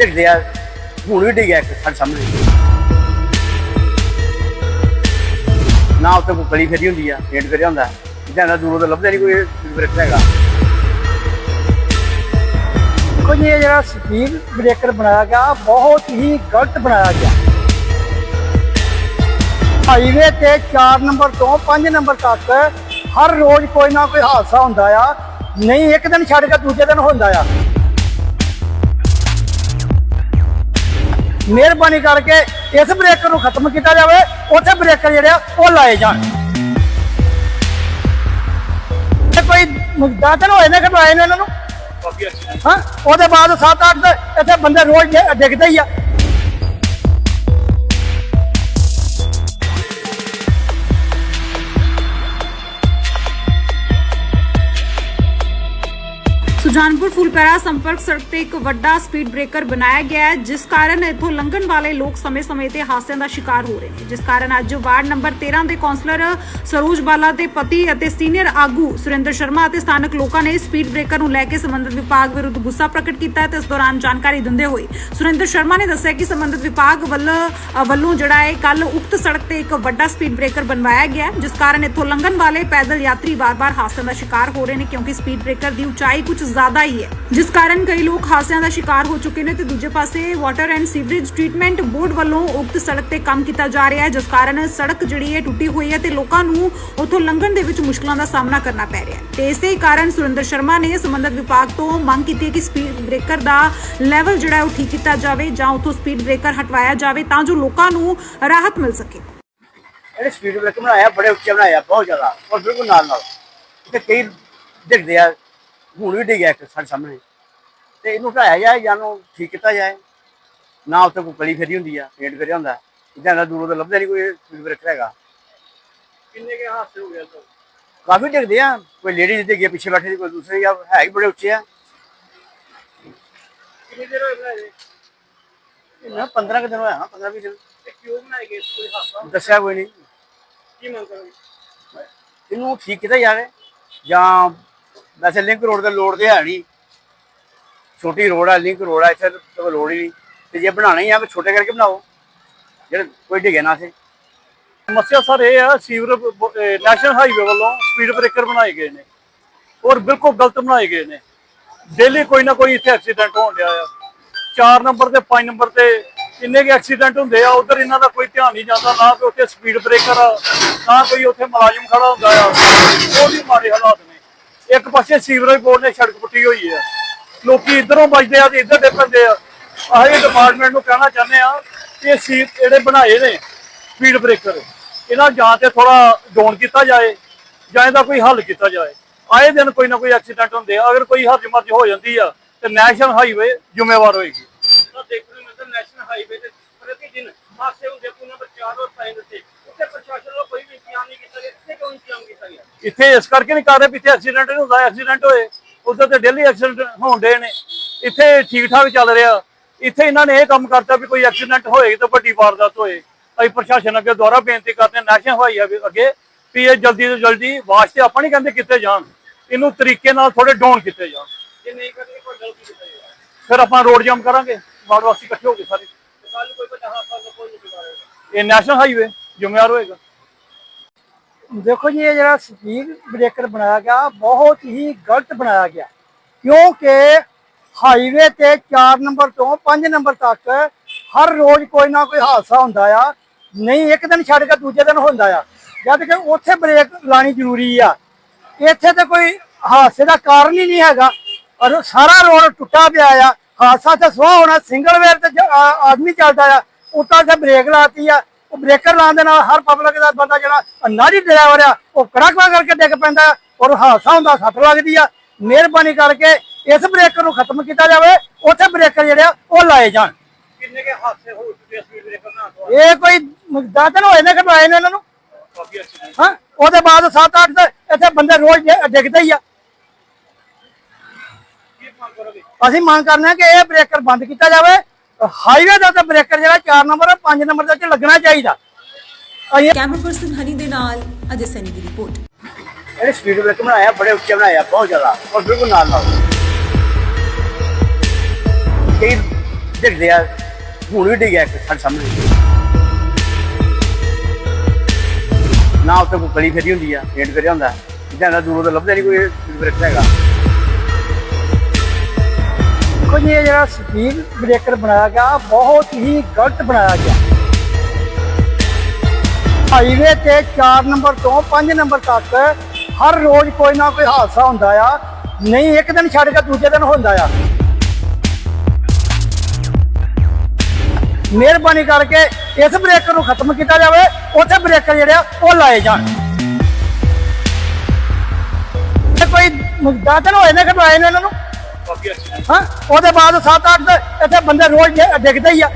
ਡਿੱਗਦੇ ਆ, ਹੁਣ ਵੀ ਡਿੱਗਿਆ ਸਾਡੇ ਸਾਹਮਣੇ। ਨਾ ਉੱਥੇ ਕੋਈ ਗਲੀ ਫੇਰੀ ਹੁੰਦੀ ਆ, ਪੇਂਟ ਕਰਿਆ ਹੁੰਦਾ। ਜ਼ਿਆਦਾ ਦੂਰੋਂ ਤੋਂ ਲੱਭਦਾ ਨਹੀਂ ਕੋਈ ਬ੍ਰੇਕ ਹੈਗਾ। ਦੇਖੋ ਇਹ ਜਿਹੜਾ ਸਪੀਡ ਬ੍ਰੇਕਰ ਬਣਾਇਆ ਗਿਆ, ਬਹੁਤ ਹੀ ਗਲਤ ਬਣਾਇਆ ਗਿਆ। ਹਾਈਵੇ ਤੇ 4 ਨੰਬਰ ਤੋਂ 5 ਨੰਬਰ ਤੱਕ ਹਰ ਰੋਜ਼ ਕੋਈ ਨਾ ਕੋਈ ਹਾਦਸਾ ਹੁੰਦਾ ਆ। ਨਹੀਂ, ਇੱਕ ਦਿਨ ਛੱਡ ਕੇ ਦੂਜੇ ਦਿਨ ਹੁੰਦਾ ਆ। ਮਿਹਰਬਾਨੀ ਕਰਕੇ ਇਸ ਬ੍ਰੇਕਰ ਨੂੰ ਖਤਮ ਕੀਤਾ ਜਾਵੇ ਉੱਥੇ ਬ੍ਰੇਕਰ ਜਿਹੜੇ ਆ ਉਹ ਲਾਏ ਜਾਣ। ਕੋਈ ਤਾਂ ਹੋਏ ਨੇ ਕਿ ਲਾਏ ਨੇ ਇਹਨਾਂ ਨੂੰ? ਹਾਂ। ਉਹਦੇ ਬਾਅਦ 7-8 ਦੇ ਇੱਥੇ ਬੰਦੇ ਰੋਜ਼ ਡਿੱਗਦੇ ਹੀ ਆ। ਸੁਜਾਨਪੁਰ ਫੁਲਪੈਰਾ ਸੰਪਰਕ ਸੜਕ ਤੇ ਇੱਕ ਵੱਡਾ ਸਪੀਡ ਬ੍ਰੇਕਰ ਬਣਾਇਆ ਗਿਆ ਹੈ, ਜਿਸ ਕਾਰਨ ਇੱਥੋਂ ਲੰਘਣ ਵਾਲੇ ਲੋਕ ਸਮੇਂ-ਸਮੇਂ ਤੇ ਹਾਦਸਿਆਂ ਦਾ ਸ਼ਿਕਾਰ ਹੋ ਰਹੇ ਨੇ। ਜਿਸ ਕਾਰਨ ਅੱਜ ਵਾਰਡ ਨੰਬਰ 13 ਦੇ ਕੌਂਸਲਰ ਸਰੂਜ ਬਾਲਾ ਦੇ ਪਤੀ ਅਤੇ ਸੀਨੀਅਰ ਆਗੂ ਸੁਰਿੰਦਰ ਸ਼ਰਮਾ ਅਤੇ ਸਥਾਨਕ ਲੋਕਾਂ ਨੇ ਸਪੀਡ ਬ੍ਰੇਕਰ ਨੂੰ ਲੈ ਕੇ ਸੰਬੰਧਿਤ ਵਿਭਾਗ ਵਿਰੁੱਧ ਗੁੱਸਾ ਪ੍ਰਗਟ ਕੀਤਾ ਹੈ ਤੇ ਇਸ ਦੌਰਾਨ ਜਾਣਕਾਰੀ ਦਿੰਦੇ ਹੋਏ ਸੁਰਿੰਦਰ ਸ਼ਰਮਾ ਨੇ ਦੱਸਿਆ ਕਿ ਸੰਬੰਧਿਤ ਵਿਭਾਗ ਵੱਲੋਂ ਵੱਲੋਂ ਜਿਹੜਾ ਹੈ ਕੱਲ ਉਕਤ ਸੜਕ ਤੇ ਇੱਕ ਵੱਡਾ ਸਪੀਡ ਬ੍ਰੇਕਰ ਬਣਵਾਇਆ ਗਿਆ ਜਿਸ ਕਾਰਨ ਇੱਥੋਂ ਲੰਘਣ ਵਾਲੇ ਪੈਦਲ ਯਾਤਰੀ ਵਾਰ-ਵਾਰ ਹਾਦਸਿਆਂ ਦਾ ਸ਼ਿਕਾਰ ਹੋ ਰਹੇ ਨੇ ਕਿਉਂਕਿ ਸਪੀਡ ਬ੍ਰੇਕਰ ਦੀ ਉਚਾਈ ਕੁਝ ਜ਼ਿਆਦਾ ਹੀ ਹੈ। ਜਿਸ ਕਾਰਨ ਕਈ ਲੋਕ ਹਾਦਸਿਆਂ ਦਾ ਸ਼ਿਕਾਰ ਹੋ ਚੁੱਕੇ ਨੇ ਤੇ ਦੂਜੇ ਪਾਸੇ water and sewerage treatment board ਵੱਲੋਂ ਉਕਤ ਸੜਕ ਤੇ ਕੰਮ ਕੀਤਾ ਜਾ ਰਿਹਾ ਹੈ, ਜਿਸ ਕਾਰਨ ਸੜਕ ਜਿਹੜੀ ਹੈ ਟੁੱਟੀ ਹੋਈ ਹੈ ਤੇ ਲੋਕਾਂ ਨੂੰ ਉੱਥੋਂ ਲੰਘਣ ਦੇ ਵਿੱਚ ਮੁਸ਼ਕਲਾਂ ਦਾ ਸਾਹਮਣਾ ਕਰਨਾ ਪੈ ਰਿਹਾ ਹੈ। ਤੇ ਇਸੇ ਕਾਰਨ ਸੁਰਿੰਦਰ ਸ਼ਰਮਾ ਨੇ ਸੰਬੰਧਿਤ ਵਿਭਾਗ ਤੋਂ ਮੰਗ ਕੀਤੀ ਹੈ ਕਿ ਸਪੀਡ ਬ੍ਰੇਕਰ ਦਾ ਲੈਵਲ ਜਿਹੜਾ ਉਹ ਠੀਕ ਕੀਤਾ ਜਾਵੇ ਜਾਂ ਉੱਥੋਂ ਸਪੀਡ ਬ੍ਰੇਕਰ ਹਟਵਾਇਆ ਜਾਵੇ ਤਾਂ ਜੋ ਲੋਕਾਂ ਨੂੰ ਰਾਹਤ ਮਿਲ ਸਕੇ। ਇਹਨੇ ਸਪੀਡ ਬ੍ਰੇਕ ਬਣਾਇਆ, ਬੜੇ ਉੱਚੇ ਬਣਾਇਆ, ਬਹੁਤ ਜ਼ਿਆਦਾ, ਔਰ ਬਿਲਕੁਲ ਨਾਲ ਨਾਲ ਤੇ ਕਈ ਡਿੱਗਦੇ ਆ ਹੁਣ ਵੀ ਡਿੱਗਿਆ ਇੱਕ ਸਾਡੇ ਸਾਹਮਣੇ। ਤੇ ਇਹਨੂੰ ਹਟਾਇਆ ਜਾਏ ਜਾਂ ਨੂੰ ਠੀਕ ਕੀਤਾ ਜਾਏ। ਨਾ ਉੱਤੇ ਕੋਈ ਗਲੀ ਫੇਰੀ ਹੁੰਦੀ ਆ ਪੇਂਟ ਕਰਿਆ ਹੁੰਦਾ। ਜ਼ਿਆਦਾ ਦੂਰੋਂ ਤੋਂ ਲੱਭਦਾ ਨਹੀਂ ਕੋਈ ਬ੍ਰੇਕ ਹੈਗਾ। ਕਿੰਨੇ ਕੇ ਹਾਦਸੇ ਹੋ ਗਏ ਤਾਂ ਕਾਫੀ ਡਿੱਗਦੇ ਆ। ਕੋਈ ਲੇਡੀ ਡਿੱਗੀ ਆ, ਪਿੱਛੇ ਬੈਠੇ ਕੋਈ ਦੂਸਰੇ ਆ ਹੈ ਹੀ ਬੜੇ ਉੱਚੇ ਆ। ਕਿੰਨੇ ਦੇਰ ਹੋਏ ਬਣਾਏ ਇਹਨਾਂ 15 ਕੁ ਦਿਨ ਹੋਇਆ 15 20 ਦਿਨ। ਕਿਉਂ ਬਣਾਏ ਗਏ ਕੋਈ ਹਾਦਸਾ? ਦੱਸਿਆ ਕੋਈ ਨਹੀਂ ਕੀ ਮੰਗ ਕਰੋਗੇ? ਇਹਨੂੰ ਠੀਕ ਕੀਤਾ ਜਾਵੇ ਜਾਂ ਵੈਸੇ ਲਿੰਕ ਰੋਡ ਤੇ ਲੋੜ ਤੇ ਹੈ ਨਹੀਂ। ਛੋਟੀ ਰੋਡ ਆ, ਲਿੰਕ ਰੋਡ ਆ, ਇੱਥੇ ਤਾਂ ਲੋੜ ਹੀ ਨਹੀਂ। ਤੇ ਜੇ ਬਣਾਣਾ ਹੀ ਆ ਤਾਂ ਛੋਟੇ ਕਰਕੇ ਬਣਾਓ। ਜਿਹੜੇ ਕੋਈ ਡਿੱਗੇ ਨਾ ਸੇ ਸਮੱਸਿਆ ਸਰ ਇਹ ਆ, ਸੀਵਰ ਨੈਸ਼ਨਲ ਹਾਈਵੇ ਵੱਲੋਂ ਸਪੀਡ ਬ੍ਰੇਕਰ ਬਣਾਏ ਗਏ ਨੇ। ਔਰ ਬਿਲਕੁਲ ਗਲਤ ਬਣਾਏ ਗਏ ਨੇ। ਡੇਲੀ ਕੋਈ ਨਾ ਕੋਈ ਇੱਥੇ ਐਕਸੀਡੈਂਟ ਹੋਣ ਡਿਆ ਆ। 4 ਨੰਬਰ ਤੇ 5 ਨੰਬਰ ਤੇ ਇੰਨੇ ਕੇ ਐਕਸੀਡੈਂਟ ਹੁੰਦੇ ਆ, ਉਧਰ ਇਹਨਾਂ ਦਾ ਕੋਈ ਧਿਆਨ ਨਹੀਂ ਜਾਂਦਾ, ਨਾ ਕਿ ਉੱਥੇ ਸਪੀਡ ਬ੍ਰੇਕਰ ਆ, ਨਾ ਕੋਈ ਉੱਥੇ ਮੁਲਾਜ਼ਮ ਖੜਾ ਹੁੰਦਾ ਆ। ਉਹ ਵੀ ਮਾੜੇ ਹਾਲਾਤ ਇੱਕ ਪਾਸੇ ਸੀਵਰੇਜ ਬੋਰਡ ਨੇ ਸੜਕ ਪੁੱਟੀ ਹੋਈ ਆ। ਲੋਕੀ ਇਧਰੋਂ ਵੱਜਦੇ ਆ ਤੇ ਇੱਧਰ ਦੇ ਪੈਂਦੇ ਆ। ਆਹੀ ਡਿਪਾਰਟਮੈਂਟ ਨੂੰ ਕਹਿਣਾ ਚਾਹੁੰਦੇ ਆ ਕਿ ਸੀ ਜਿਹੜੇ ਬਣਾਏ ਨੇ ਸਪੀਡ ਬ੍ਰੇਕਰ ਇਹਨਾਂ ਜਾਂ ਤੇ ਥੋੜਾ ਡਾਊਨ ਕੀਤਾ ਜਾਏ ਜਾਂ ਇਹਦਾ ਕੋਈ ਹੱਲ ਕੀਤਾ ਜਾਏ। ਆਏ ਦਿਨ ਕੋਈ ਨਾ ਕੋਈ ਐਕਸੀਡੈਂਟ ਹੁੰਦੇ ਆ। ਅਗਰ ਕੋਈ ਹਰਜ ਮਰਜ ਹੋ ਜਾਂਦੀ ਆ ਤੇ ਨੈਸ਼ਨਲ ਹਾਈਵੇ ਜ਼ਿੰਮੇਵਾਰ ਹੋਏਗੀ। ਤਾਂ ਦੇਖਣ ਨੂੰ ਮਿਲਦਾ ਨੈਸ਼ਨਲ ਹਾਈਵੇ ਤੇ ਪ੍ਰਤੀ ਦਿਨ ਹਾਦਸੇ ਹੁੰਦੇ ਪੂਨਾ ਪਰ 4 ਔਰ 5 ਤੇ ਉੱਥੇ ਪ੍ਰਸ਼ਾਸਨ ਵੱਲੋਂ ਕੋਈ ਵੀ ਇੰਤਜ਼ਾਮ ਨਹੀਂ ਕੀਤਾ ਗਿਆ ਇੱਥੇ ਕਿਉਂ ਇੰਤਜ਼ਾਮ ਕੀਤਾ ਗਿਆ ਇੱਥੇ ਇਸ ਕਰਕੇ ਨਹੀਂ ਕਰ ਰਹੇ ਵੀ ਇੱਥੇ ਐਕਸੀਡੈਂਟ ਨਹੀਂ ਹੁੰਦਾ ਐਕਸੀਡੈਂਟ ਹੋਏ ਉਧਰ ਤੇ ਡੇਲੀ ਐਕਸੀਡੈਂਟ ਹੋਣ ਡੇ ਨੇ। ਇੱਥੇ ਠੀਕ ਠਾਕ ਚੱਲ ਰਿਹਾ। ਇੱਥੇ ਇਹਨਾਂ ਨੇ ਇਹ ਕੰਮ ਕਰਤਾ ਵੀ ਕੋਈ ਐਕਸੀਡੈਂਟ ਹੋਏ ਤਾਂ ਵੱਡੀ ਵਾਰਦਾਤ ਹੋਏ। ਅਸੀਂ ਪ੍ਰਸ਼ਾਸਨ ਅੱਗੇ ਦੁਆਰਾ ਬੇਨਤੀ ਕਰਦੇ ਹਾਂ ਨੈਸ਼ਨਲ ਹਵਾਈ ਅੱਗੇ- ਵੀ ਇਹ ਜਲਦੀ ਤੋਂ ਜਲਦੀ ਵਾਸਤੇ ਆਪਾਂ ਨਹੀਂ ਕਹਿੰਦੇ ਕੀਤੇ ਜਾਣ। ਇਹਨੂੰ ਤਰੀਕੇ ਨਾਲ ਥੋੜੇ ਡਾਊਨ ਕੀਤੇ ਜਾਣ। ਜੇ ਨਹੀਂ ਕਰਦੇ ਕੋਈ ਗਲਤੀ ਕੀਤਾ ਫਿਰ ਆਪਾਂ ਰੋਡ ਜਾਮ ਕਰਾਂਗੇ ਵਾਰਡ ਵਾਸੀ ਇਕੱਠੇ ਹੋ ਕੇ ਸਾਰੇ। ਕੱਲ ਕੋਈ ਵੱਡਾ ਹਾਦਸਾ ਕੋਈ ਨਹੀਂ ਇਹ ਨੈਸ਼ਨਲ ਹਾਈਵੇ ਜ਼ਿੰਮੇਵਾਰ ਹੋਏਗਾ। ਦੇਖੋ ਜੀ, ਇਹ ਜਿਹੜਾ ਸਪੀਡ ਬ੍ਰੇਕਰ ਬਣਾਇਆ ਗਿਆ, ਬਹੁਤ ਹੀ ਗਲਤ ਬਣਾਇਆ ਗਿਆ। ਕਿਉਂਕਿ ਹਾਈਵੇ ਤੇ 4 ਨੰਬਰ ਤੋਂ 5 ਨੰਬਰ ਤੱਕ ਹਰ ਰੋਜ਼ ਕੋਈ ਨਾ ਕੋਈ ਹਾਦਸਾ ਹੁੰਦਾ ਆ। ਨਹੀਂ, ਇੱਕ ਦਿਨ ਛੱਡ ਕੇ ਦੂਜੇ ਦਿਨ ਹੁੰਦਾ ਆ। ਜਦ ਕਿ ਉੱਥੇ ਬ੍ਰੇਕ ਲਾਣੀ ਜ਼ਰੂਰੀ ਆ। ਇੱਥੇ ਤੇ ਕੋਈ ਹਾਦਸੇ ਦਾ ਕਾਰਨ ਹੀ ਨਹੀਂ ਹੈਗਾ। ਔਰ ਸਾਰਾ ਰੋਡ ਟੁੱਟਾ ਪਿਆ ਆ। ਹਾਦਸਾ ਤੇ ਸੁਆਹ ਹੋਣਾ ਸਿੰਗਲ ਵੇਅਰ ਤੇ ਆ- ਆਦਮੀ ਚੱਲਦਾ ਆ। ਉੱਤਾਂ ਤੇ ਬ੍ਰੇਕ ਲਾਤੀ ਆ। ਉਹ ਬ੍ਰੇਕਰ ਲਾਉਣ ਦੇ ਨਾਲ ਹਰ ਪਬਲਿਕ ਦਾ ਬੰਦਾ ਜਿਹੜਾ ਨਾਰੀ ਡਰਾਈਵਰ ਆ ਉਹ ਕੜਕਵਾ ਕਰਕੇ ਡਿੱਗ ਪੈਂਦਾ ਔਰ ਹਾਦਸਾ ਹੁੰਦਾ ਸੱਟ ਲੱਗਦੀ ਆ। ਮਿਹਰਬਾਨੀ ਕਰਕੇ ਇਸ ਬ੍ਰੇਕਰ ਨੂੰ ਖਤਮ ਕੀਤਾ ਜਾਵੇ ਉੱਥੇ ਬ੍ਰੇਕਰ ਜਿਹੜੇ ਆ ਉਹ ਲਾਏ ਜਾਣ। ਕਿੰਨੇ ਕੇ ਹਾਦਸੇ ਹੋ ਚੁੱਕੇ ਆ ਸਪੀਡ ਬ੍ਰੇਕਰ ਨਾਲ ਇਹ ਕੋਈ ਦਾਤਨ ਹੋਏ ਨੇ ਕਢਵਾਏ ਨੇ ਇਹਨਾਂ ਨੂੰ? ਹਾਂ ਉਹਦੇ ਬਾਅਦ 7-8 ਦੇ ਇੱਥੇ ਬੰਦੇ ਰੋਜ਼ ਡਿੱਗਦੇ ਹੀ ਆ। ਅਸੀਂ ਮੰਗ ਕਰਨੇ ਕਿ ਇਹ ਬ੍ਰੇਕਰ ਬੰਦ ਕੀਤਾ ਜਾਵੇ ਹਾਈਵੇ ਦਾ ਤਾਂ ਬ੍ਰੇਕਰ ਜਿਹੜਾ 4 ਨੰਬਰ 5 ਨੰਬਰ ਦੇ ਵਿੱਚ ਲੱਗਣਾ ਚਾਹੀਦਾ। ਕੈਮਰਾ ਪਰਸਨ ਹਨੀ ਦੇ ਨਾਲ ਅਜੇ ਸੈਨੀ ਦੀ ਰਿਪੋਰਟ। ਇਹਨੇ ਸਪੀਡ ਬ੍ਰੇਕ ਬਣਾਇਆ ਬੜੇ ਉੱਚੇ ਬਣਾਇਆ ਬਹੁਤ ਜ਼ਿਆਦਾ ਔਰ ਬਿਲਕੁਲ ਨਾਲ ਨਾਲ। ਕਈ ਦਿਖਦੇ ਆ ਹੁਣ ਵੀ ਡਿੱਗਿਆ ਇੱਕ ਸਾਡੇ ਸਾਹਮਣੇ। ਨਾ ਉੱਤੇ ਕੋਈ ਗਲੀ ਫੇਰੀ ਹੁੰਦੀ ਆ ਪੇਂਟ ਕਰਿਆ ਹੁੰਦਾ। ਜਿੱਦਾਂ ਦਾ ਦੂਰੋਂ ਤੋਂ ਲੱਭਦਾ ਨਹੀਂ ਕੋਈ ਸਪੀਡ ਬ੍ਰੇਕਰ ਹੈਗਾ। ਦੇਖੋ ਜੀ, ਇਹ ਜਿਹੜਾ ਸਪੀਡ ਬ੍ਰੇਕਰ ਬਣਾਇਆ ਗਿਆ, ਬਹੁਤ ਹੀ ਗਲਤ ਬਣਾਇਆ ਗਿਆ। ਹਾਈਵੇ ਤੇ 4 ਨੰਬਰ ਤੋਂ 5 ਨੰਬਰ ਤੱਕ ਹਰ ਰੋਜ਼ ਕੋਈ ਨਾ ਕੋਈ ਹਾਦਸਾ ਹੁੰਦਾ ਆ। ਨਹੀਂ, ਇੱਕ ਦਿਨ ਛੱਡ ਕੇ ਦੂਜੇ ਦਿਨ ਹੁੰਦਾ ਆ। ਮਿਹਰਬਾਨੀ ਕਰਕੇ ਇਸ ਬ੍ਰੇਕਰ ਨੂੰ ਖਤਮ ਕੀਤਾ ਜਾਵੇ, ਉੱਥੇ ਬ੍ਰੇਕਰ ਜਿਹੜੇ ਆ, ਉਹ ਲਾਏ ਜਾਣ। ਇਹ ਕੋਈ ਦਾਤਨ ਹੋਏ ਨੇ ਕਢਵਾਏ ਨੇ ਇਹਨਾਂ ਨੂੰ। ਹਾਂ ਉਹਦੇ ਬਾਅਦ 7-8 ਇੱਥੇ ਬੰਦੇ ਰੋਜ਼ ਡਿੱਗਦੇ ਹੀ ਆ।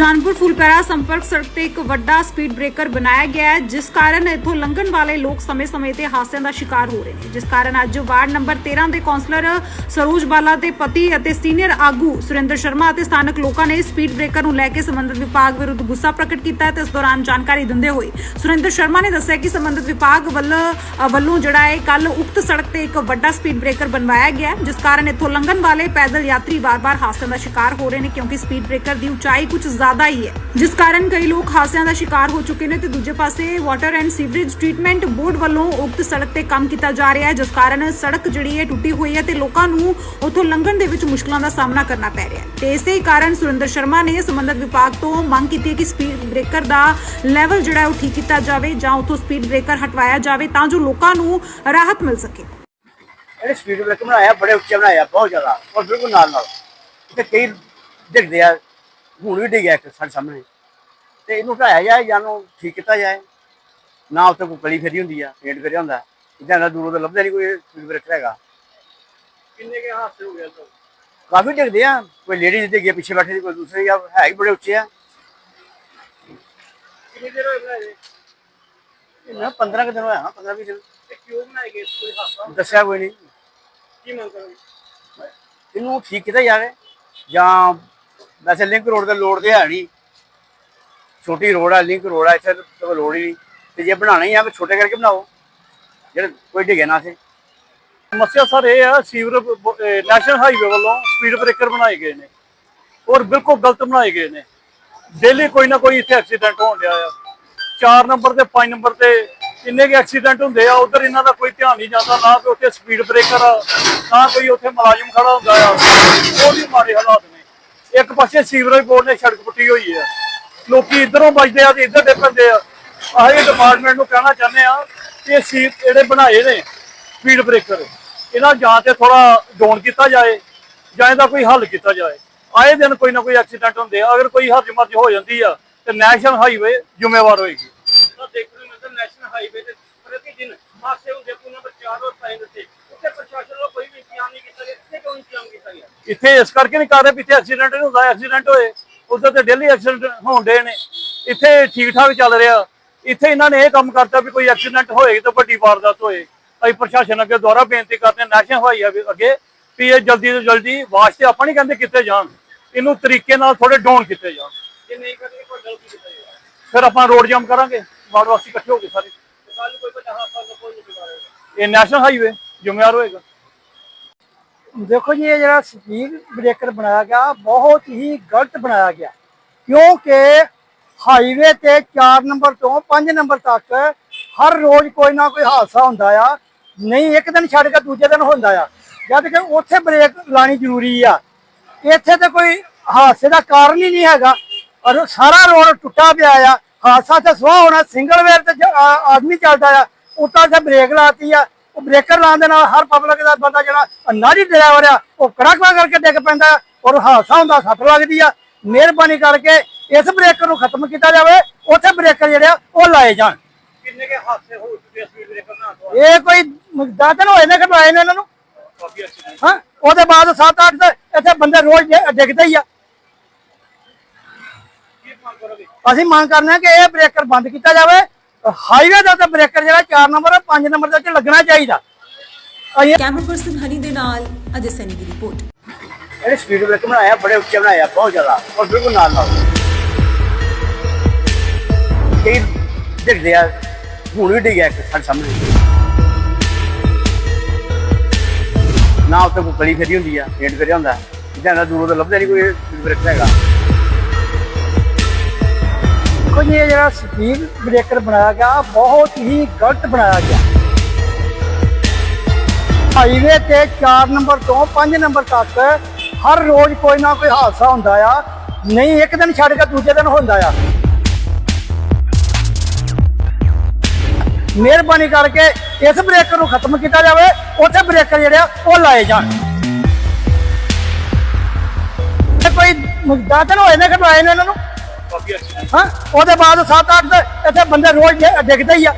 ਸੁਜਾਨਪੁਰ ਫੁਲਪੈਰਾ ਸੰਪਰਕ ਸੜਕ ਤੇ ਇੱਕ ਵੱਡਾ ਸਪੀਡ ਬ੍ਰੇਕਰ ਬਣਾਇਆ ਗਿਆ ਹੈ, ਜਿਸ ਕਾਰਨ ਇੱਥੋਂ ਲੰਘਣ ਵਾਲੇ ਲੋਕ ਸਮੇਂ-ਸਮੇਂ ਤੇ ਹਾਦਸਿਆਂ ਦਾ ਸ਼ਿਕਾਰ ਹੋ ਰਹੇ ਨੇ। ਜਿਸ ਕਾਰਨ ਅੱਜ ਵਾਰਡ ਨੰਬਰ 13 ਦੇ ਕੌਂਸਲਰ ਸਰੋਜ ਬਾਲਾ ਦੇ ਪਤੀ ਅਤੇ ਸੀਨੀਅਰ ਆਗੂ ਸੁਰਿੰਦਰ ਸ਼ਰਮਾ ਅਤੇ ਸਥਾਨਕ ਲੋਕਾਂ ਨੇ ਸਪੀਡ ਬ੍ਰੇਕਰ ਨੂੰ ਲੈ ਕੇ ਸੰਬੰਧਿਤ ਵਿਭਾਗ ਵਿਰੁੱਧ ਗੁੱਸਾ ਪ੍ਰਗਟ ਕੀਤਾ ਹੈ ਤੇ ਇਸ ਦੌਰਾਨ ਜਾਣਕਾਰੀ ਦਿੰਦੇ ਹੋਏ ਸੁਰਿੰਦਰ ਸ਼ਰਮਾ ਨੇ ਦੱਸਿਆ ਕਿ ਸੰਬੰਧਿਤ ਵਿਭਾਗ ਵੱਲ ਵੱਲੋਂ ਜਿਹੜਾ ਹੈ ਕੱਲ ਉਕਤ ਸੜਕ ਤੇ ਇੱਕ ਵੱਡਾ ਸਪੀਡ ਬ੍ਰੇਕਰ ਬਣਵਾਇਆ ਗਿਆ ਜਿਸ ਕਾਰਨ ਇੱਥੋਂ ਲੰਘਣ ਵਾਲੇ ਪੈਦਲ ਯਾਤਰੀ ਵਾਰ-ਵਾਰ ਹਾਦਸਿਆਂ ਦਾ ਸ਼ਿਕਾਰ ਹੋ ਰਹੇ ਨੇ ਕਿਉਂਕਿ ਸਪੀਡ ਬ੍ਰੇਕਰ ਦੀ ਉਚਾਈ ਕੁਝ ਜ਼ਿਆਦਾ ਹੀ ਹੈ। ਜਿਸ ਕਾਰਨ ਕਈ ਲੋਕ ਹਾਦਸਿਆਂ ਦਾ ਸ਼ਿਕਾਰ ਹੋ ਚੁੱਕੇ ਨੇ ਤੇ ਦੂਜੇ ਪਾਸੇ water and sewerage treatment board ਵੱਲੋਂ ਉਕਤ ਸੜਕ ਤੇ ਕੰਮ ਕੀਤਾ ਜਾ ਰਿਹਾ ਹੈ, ਜਿਸ ਕਾਰਨ ਸੜਕ ਜਿਹੜੀ ਹੈ ਟੁੱਟੀ ਹੋਈ ਹੈ ਤੇ ਲੋਕਾਂ ਨੂੰ ਉੱਥੋਂ ਲੰਘਣ ਦੇ ਵਿੱਚ ਮੁਸ਼ਕਲਾਂ ਦਾ ਸਾਹਮਣਾ ਕਰਨਾ ਪੈ ਰਿਹਾ ਹੈ। ਤੇ ਇਸੇ ਹੀ ਕਾਰਨ ਸੁਰਿੰਦਰ ਸ਼ਰਮਾ ਨੇ ਸੰਬੰਧਿਤ ਵਿਭਾਗ ਤੋਂ ਮੰਗ ਕੀਤੀ ਹੈ ਕਿ ਸਪੀਡ ਬ੍ਰੇਕਰ ਦਾ ਲੈਵਲ ਜਿਹੜਾ ਉਹ ਠੀਕ ਕੀਤਾ ਜਾਵੇ ਜਾਂ ਉੱਥੋਂ ਸਪੀਡ ਬ੍ਰੇਕਰ ਹਟਵਾਇਆ ਜਾਵੇ ਤਾਂ ਜੋ ਲੋਕਾਂ ਨੂੰ ਰਾਹਤ ਮਿਲ ਸਕੇ। ਇਹਨੇ ਸਪੀਡ ਬ੍ਰੇਕਰ ਬਣਾਇਆ, ਬੜੇ ਉੱਚੇ ਬਣਾਇਆ, ਬਹੁਤ ਜ਼ਿਆਦਾ, ਔਰ ਬਿਲਕੁਲ ਨਾਲ ਨਾਲ ਇੱਥੇ ਕਈ ਦਿਖਦੇ ਆ ਹੁਣ ਵੀ ਡਿੱਗਿਆ ਇੱਕ ਸਾਡੇ ਸਾਹਮਣੇ। ਤੇ ਇਹਨੂੰ ਹਟਾਇਆ ਜਾਏ ਜਾਂ ਨੂੰ ਠੀਕ ਕੀਤਾ ਜਾਏ। ਨਾ ਉੱਤੇ ਕੋਈ ਗਲੀ ਫੇਰੀ ਹੁੰਦੀ ਆ ਪੇਂਟ ਕਰਿਆ ਹੁੰਦਾ। ਜਿੱਦਾਂ ਦਾ ਦੂਰੋਂ ਤੋਂ ਲੱਭਦਾ ਨਹੀਂ ਕੋਈ ਸਪੀਡ ਬ੍ਰੇਕਰ ਹੈਗਾ। ਕਿੰਨੇ ਕੇ ਹਾਦਸੇ ਹੋ ਗਏ ਸਰ ਕਾਫੀ ਡਿੱਗਦੇ ਆ। ਕੋਈ ਲੇਡੀ ਦੇ ਅੱਗੇ ਪਿੱਛੇ ਬੈਠੇ ਸੀ ਕੋਈ ਦੂਸਰੇ ਆ ਹੈ ਹੀ ਬੜੇ ਉੱਚੇ ਆ। ਕਿੰਨੀ ਦੇਰ ਹੋਈ ਬਣਾਏ ਇਹਨਾਂ 15 ਕੁ ਦਿਨ ਹੋਇਆ ਹਾਂ 15 20 ਦਿਨ। ਤੇ ਕਿਉਂ ਬਣਾਏ ਗਏ ਕੋਈ ਹਾਦਸਾ? ਦੱਸਿਆ ਕੋਈ ਨਹੀਂ ਕੀ ਮੰਗ ਕਰੋਗੇ? ਇਹਨੂੰ ਠੀਕ ਕੀਤਾ ਜਾਵੇ ਜਾਂ ਵੈਸੇ ਲਿੰਕ ਰੋਡ ਤੇ ਲੋੜ ਤੇ ਹੈ ਨਹੀਂ। ਛੋਟੀ ਰੋਡ ਆ, ਲਿੰਕ ਰੋਡ ਆ, ਇੱਥੇ ਕੋਈ ਲੋੜ ਹੀ ਨਹੀਂ। ਤੇ ਜੇ ਬਣਾਉਣਾ ਹੀ ਆ, ਫਿਰ ਛੋਟੇ ਕਰਕੇ ਬਣਾਓ। ਜਿਹੜੇ ਕੋਈ ਡਿੱਗੇ ਨਾ ਸੇ ਸਮੱਸਿਆ ਸਰ ਇਹ ਆ, ਸੀਵਰ ਨੈਸ਼ਨਲ ਹਾਈਵੇ ਵੱਲੋਂ ਸਪੀਡ ਬ੍ਰੇਕਰ ਬਣਾਏ ਗਏ ਨੇ। ਔਰ ਬਿਲਕੁਲ ਗਲਤ ਬਣਾਏ ਗਏ ਨੇ। ਡੇਲੀ ਕੋਈ ਨਾ ਕੋਈ ਇੱਥੇ ਐਕਸੀਡੈਂਟ ਹੋਣ ਡਿਆ ਆ। 4 ਨੰਬਰ ਤੇ 5 ਨੰਬਰ ਤੇ ਇੰਨੇ ਕੇ ਐਕਸੀਡੈਂਟ ਹੁੰਦੇ ਆ, ਉਧਰ ਇਹਨਾਂ ਦਾ ਕੋਈ ਧਿਆਨ ਨਹੀਂ ਜਾਂਦਾ, ਨਾ ਕੋਈ ਉੱਥੇ ਸਪੀਡ ਬ੍ਰੇਕਰ ਆ, ਨਾ ਕੋਈ ਉੱਥੇ ਮੁਲਾਜ਼ਮ ਖੜਾ ਹੁੰਦਾ ਆ। ਉਹ ਵੀ ਮਾੜੇ ਹਾਲਾਤ ਨੇ। ਇੱਕ ਪਾਸੇ ਸੀਵਰੇਜ ਬੋਰਡ ਨੇ ਸੜਕ ਪੁੱਟੀ ਹੋਈ ਆ। ਲੋਕੀ ਇਧਰੋਂ ਵੱਜਦੇ ਆ ਤੇ ਇੱਧਰ ਦੇ ਆ। ਆਹੀ ਡਿਪਾਰਟਮੈਂਟ ਨੂੰ ਕਹਿਣਾ ਚਾਹੁੰਦੇ ਆ ਕਿ ਇਹ ਸੀ ਜਿਹੜੇ ਬਣਾਏ ਨੇ ਸਪੀਡ ਬ੍ਰੇਕਰ ਇਹਨਾਂ ਜਾਂ ਤੇ ਥੋੜਾ ਡਾਊਨ ਕੀਤਾ ਜਾਏ ਜਾਂ ਇਹਦਾ ਕੋਈ ਹੱਲ ਕੀਤਾ ਜਾਏ। ਆਏ ਦਿਨ ਕੋਈ ਨਾ ਕੋਈ ਐਕਸੀਡੈਂਟ ਹੁੰਦੇ ਆ। ਅਗਰ ਕੋਈ ਹਰਜ ਮਰਜ ਹੋ ਜਾਂਦੀ ਆ ਤੇ ਨੈਸ਼ਨਲ ਹਾਈਵੇ ਜ਼ਿੰਮੇਵਾਰ ਹੋਏਗੀ। ਤਾਂ ਦੇਖਣ ਨੂੰ ਮਿਲਦਾ ਨੈਸ਼ਨਲ ਹਾਈਵੇ ਤੇ ਪ੍ਰਤੀ ਦਿਨ ਹਾਦਸੇ ਹੁੰਦੇ ਕੋਈ ਨੰਬਰ 4 ਔਰ 5 ਤੇ ਉੱਥੇ ਪ੍ਰਸ਼ਾਸਨ ਵੱਲੋਂ ਕੋਈ ਇੱਥੇ ਇਸ ਕਰਕੇ ਨਹੀਂ ਕਰ ਰਹੇ ਇੱਥੇ ਐਕਸੀਡੈਂਟ ਨਹੀਂ ਹੁੰਦਾ ਐਕਸੀਡੈਂਟ ਹੋਏ ਉਧਰ ਤੇ ਡੇਲੀ ਐਕਸੀਡੈਂਟ ਹੋਣ ਡੇ ਨੇ। ਇੱਥੇ ਠੀਕ ਠਾਕ ਚੱਲ ਰਿਹਾ। ਇੱਥੇ ਇਹਨਾਂ ਨੇ ਇਹ ਕੰਮ ਕਰਤਾ ਵੀ ਕੋਈ ਐਕਸੀਡੈਂਟ ਹੋਏ ਤਾਂ ਵੱਡੀ ਵਾਰਦਾਤ ਹੋਏ। ਅਸੀਂ ਪ੍ਰਸ਼ਾਸਨ ਅੱਗੇ ਦੁਆਰਾ ਬੇਨਤੀ ਕਰਦੇ ਹਾਂ ਨੈਸ਼ਨਲ ਹਵਾਈ ਅੱਗੇ ਵੀ ਇਹ ਜਲਦੀ ਤੋਂ ਜਲਦੀ ਵਾਸਤੇ ਆਪਾਂ ਨਹੀਂ ਕਹਿੰਦੇ ਕਿੱਥੇ ਜਾਣ। ਇਹਨੂੰ ਤਰੀਕੇ ਨਾਲ ਥੋੜੇ ਡਾਊਨ ਕੀਤੇ ਜਾਣ। ਫਿਰ ਆਪਾਂ ਰੋਡ ਜਾਮ ਕਰਾਂਗੇ। ਵਾਰਡ ਵਾਸੀ ਇਕੱਠੇ ਹੋ ਕੇ ਸਾਰੇ। ਕੱਲ ਕੋਈ ਵੱਡਾ ਹਾਦਸਾ ਨਾ ਕੋਈ ਨਹੀਂ ਇਹ ਨੈਸ਼ਨਲ ਹਾਈਵੇ ਜ਼ਿੰਮੇਵਾਰ ਹੋਏਗਾ। ਦੇਖੋ ਜੀ, ਇਹ ਜਿਹੜਾ ਸਪੀਡ ਬ੍ਰੇਕਰ ਬਣਾਇਆ ਗਿਆ, ਬਹੁਤ ਹੀ ਗਲਤ ਬਣਾਇਆ ਗਿਆ। ਕਿਉਂਕਿ ਹਾਈਵੇ ਤੇ 4 ਨੰਬਰ ਤੋਂ 5 ਨੰਬਰ ਤੱਕ ਹਰ ਰੋਜ਼ ਕੋਈ ਨਾ ਕੋਈ ਹਾਦਸਾ ਹੁੰਦਾ ਆ। ਨਹੀਂ, ਇੱਕ ਦਿਨ ਛੱਡ ਕੇ ਦੂਜੇ ਦਿਨ ਹੁੰਦਾ ਆ। ਜਦ ਕਿ ਉੱਥੇ ਬ੍ਰੇਕ ਲਾਣੀ ਜ਼ਰੂਰੀ ਆ। ਇੱਥੇ ਤੇ ਕੋਈ ਹਾਦਸੇ ਦਾ ਕਾਰਨ ਹੀ ਨਹੀਂ ਹੈਗਾ। ਔਰ ਸਾਰਾ ਰੋਡ ਟੁੱਟਾ ਪਿਆ ਆ। ਹਾਦਸਾ ਤੇ ਸਵਾਹ ਹੋਣਾ ਸਿੰਗਲ ਵੇਰ ਤੇ ਆਦਮੀ ਚੱਲਦਾ ਆ, ਉੱਤਾਂ ਤੇ ਬ੍ਰੇਕ ਲਾਤੀ ਆ। ਉਹ ਬ੍ਰੇਕਰ ਲਾਉਣ ਦੇ ਨਾਲ ਹਰ ਪਬਲਿਕ ਦਾ ਬੰਦਾ ਜਿਹੜਾ ਨਾਰੀ ਡਰਾਈਵਰ ਆ ਉਹ ਕੜਕਵਾ ਕਰਕੇ ਡਿੱਗ ਪੈਂਦਾ ਔਰ ਹਾਦਸਾ ਹੁੰਦਾ ਸੱਟ ਲੱਗਦੀ ਆ। ਮਿਹਰਬਾਨੀ ਕਰਕੇ ਇਸ ਬ੍ਰੇਕਰ ਨੂੰ ਖਤਮ ਕੀਤਾ ਜਾਵੇ ਉੱਥੇ ਬ੍ਰੇਕਰ ਜਿਹੜੇ ਆ ਉਹ ਲਾਏ ਜਾਣ। ਕਿੰਨੇ ਕੇ ਹਾਦਸੇ ਹੋ ਚੁੱਕੇ ਸਪੀਡ ਬ੍ਰੇਕਰ ਨਾਲ ਇਹ ਕੋਈ ਦਾਤਨ ਹੋਏ ਨੇ ਕਢਵਾਏ ਨੇ ਇਹਨਾਂ ਨੂੰ? ਹਾਂ ਉਹਦੇ ਬਾਅਦ 7-8 ਤੇ ਇੱਥੇ ਬੰਦੇ ਰੋਜ਼ ਡਿੱਗਦੇ ਹੀ ਆ। ਕੀ ਅਸੀਂ ਮੰਗ ਕਰਨੇ ਕਿ ਇਹ ਬ੍ਰੇਕਰ ਬੰਦ ਕੀਤਾ ਜਾਵੇ ਹਾਈਵੇ ਦਾ ਤਾਂ ਬ੍ਰੇਕਰ ਜਿਹੜਾ 4 ਨੰਬਰ 5 ਨੰਬਰ ਦੇ ਉੱਤੇ ਲੱਗਣਾ ਚਾਹੀਦਾ। ਕੈਮਰਾ ਪਰਸਨ ਹਨੀ ਦੇ ਨਾਲ ਅਜੇ ਸੈਨੀ ਦੀ ਰਿਪੋਰਟ। ਇਹਨੇ ਸਪੀਡ ਬ੍ਰੇਕਰ ਬਣਾਇਆ ਬੜੇ ਉੱਚੇ ਬਣਾਇਆ ਬਹੁਤ ਜ਼ਿਆਦਾ। ਔਰ ਬਿਲਕੁਲ ਨਾਲ ਨਾਲ। ਕਈ ਦਿਖਦੇ ਆ ਹੁਣ ਵੀ ਡਿੱਗਿਆ ਇੱਕ ਸਾਡੇ ਸਾਹਮਣੇ। ਨਾ ਉੱਤੇ ਕੋਈ ਗਲੀ ਫੇਰੀ ਹੁੰਦੀ ਆ ਪੇਂਟ ਫੇਰਿਆ ਹੁੰਦਾ। ਜਿੱਦਾਂ ਦਾ ਦੂਰੋਂ ਤੋਂ ਲੱਭਦਾ ਨਹੀਂ ਕੋਈ ਸਪੀਡ ਬ੍ਰੇਕਰ ਹੈਗਾ। ਦੇਖੋ ਜੀ, ਇਹ ਜਿਹੜਾ ਸਪੀਡ ਬ੍ਰੇਕਰ ਬਣਾਇਆ ਗਿਆ, ਬਹੁਤ ਹੀ ਗਲਤ ਬਣਾਇਆ ਗਿਆ। ਹਾਈਵੇ ਤੇ 4 ਨੰਬਰ ਤੋਂ 5 ਨੰਬਰ ਤੱਕ ਹਰ ਰੋਜ਼ ਕੋਈ ਨਾ ਕੋਈ ਹਾਦਸਾ ਹੁੰਦਾ ਆ। ਨਹੀਂ, ਇੱਕ ਦਿਨ ਛੱਡ ਕੇ ਦੂਜੇ ਦਿਨ ਹੁੰਦਾ ਆ। ਮਿਹਰਬਾਨੀ ਕਰਕੇ ਇਸ ਬ੍ਰੇਕਰ ਨੂੰ ਖਤਮ ਕੀਤਾ ਜਾਵੇ, ਉੱਥੇ ਬ੍ਰੇਕਰ ਜਿਹੜੇ ਆ, ਉਹ ਲਾਏ ਜਾਣ। ਕੋਈ ਮੁੱਦਾ ਤਾਂ ਹੋਏ ਨੇ ਕਿ ਲਾਏ ਨੇ ਇਹਨਾਂ ਨੂੰ। ਹਾਂ ਉਹਦੇ ਬਾਅਦ 7-8 ਇੱਥੇ ਬੰਦੇ ਰੋਜ਼ ਡਿੱਗਦੇ ਹੀ ਆ।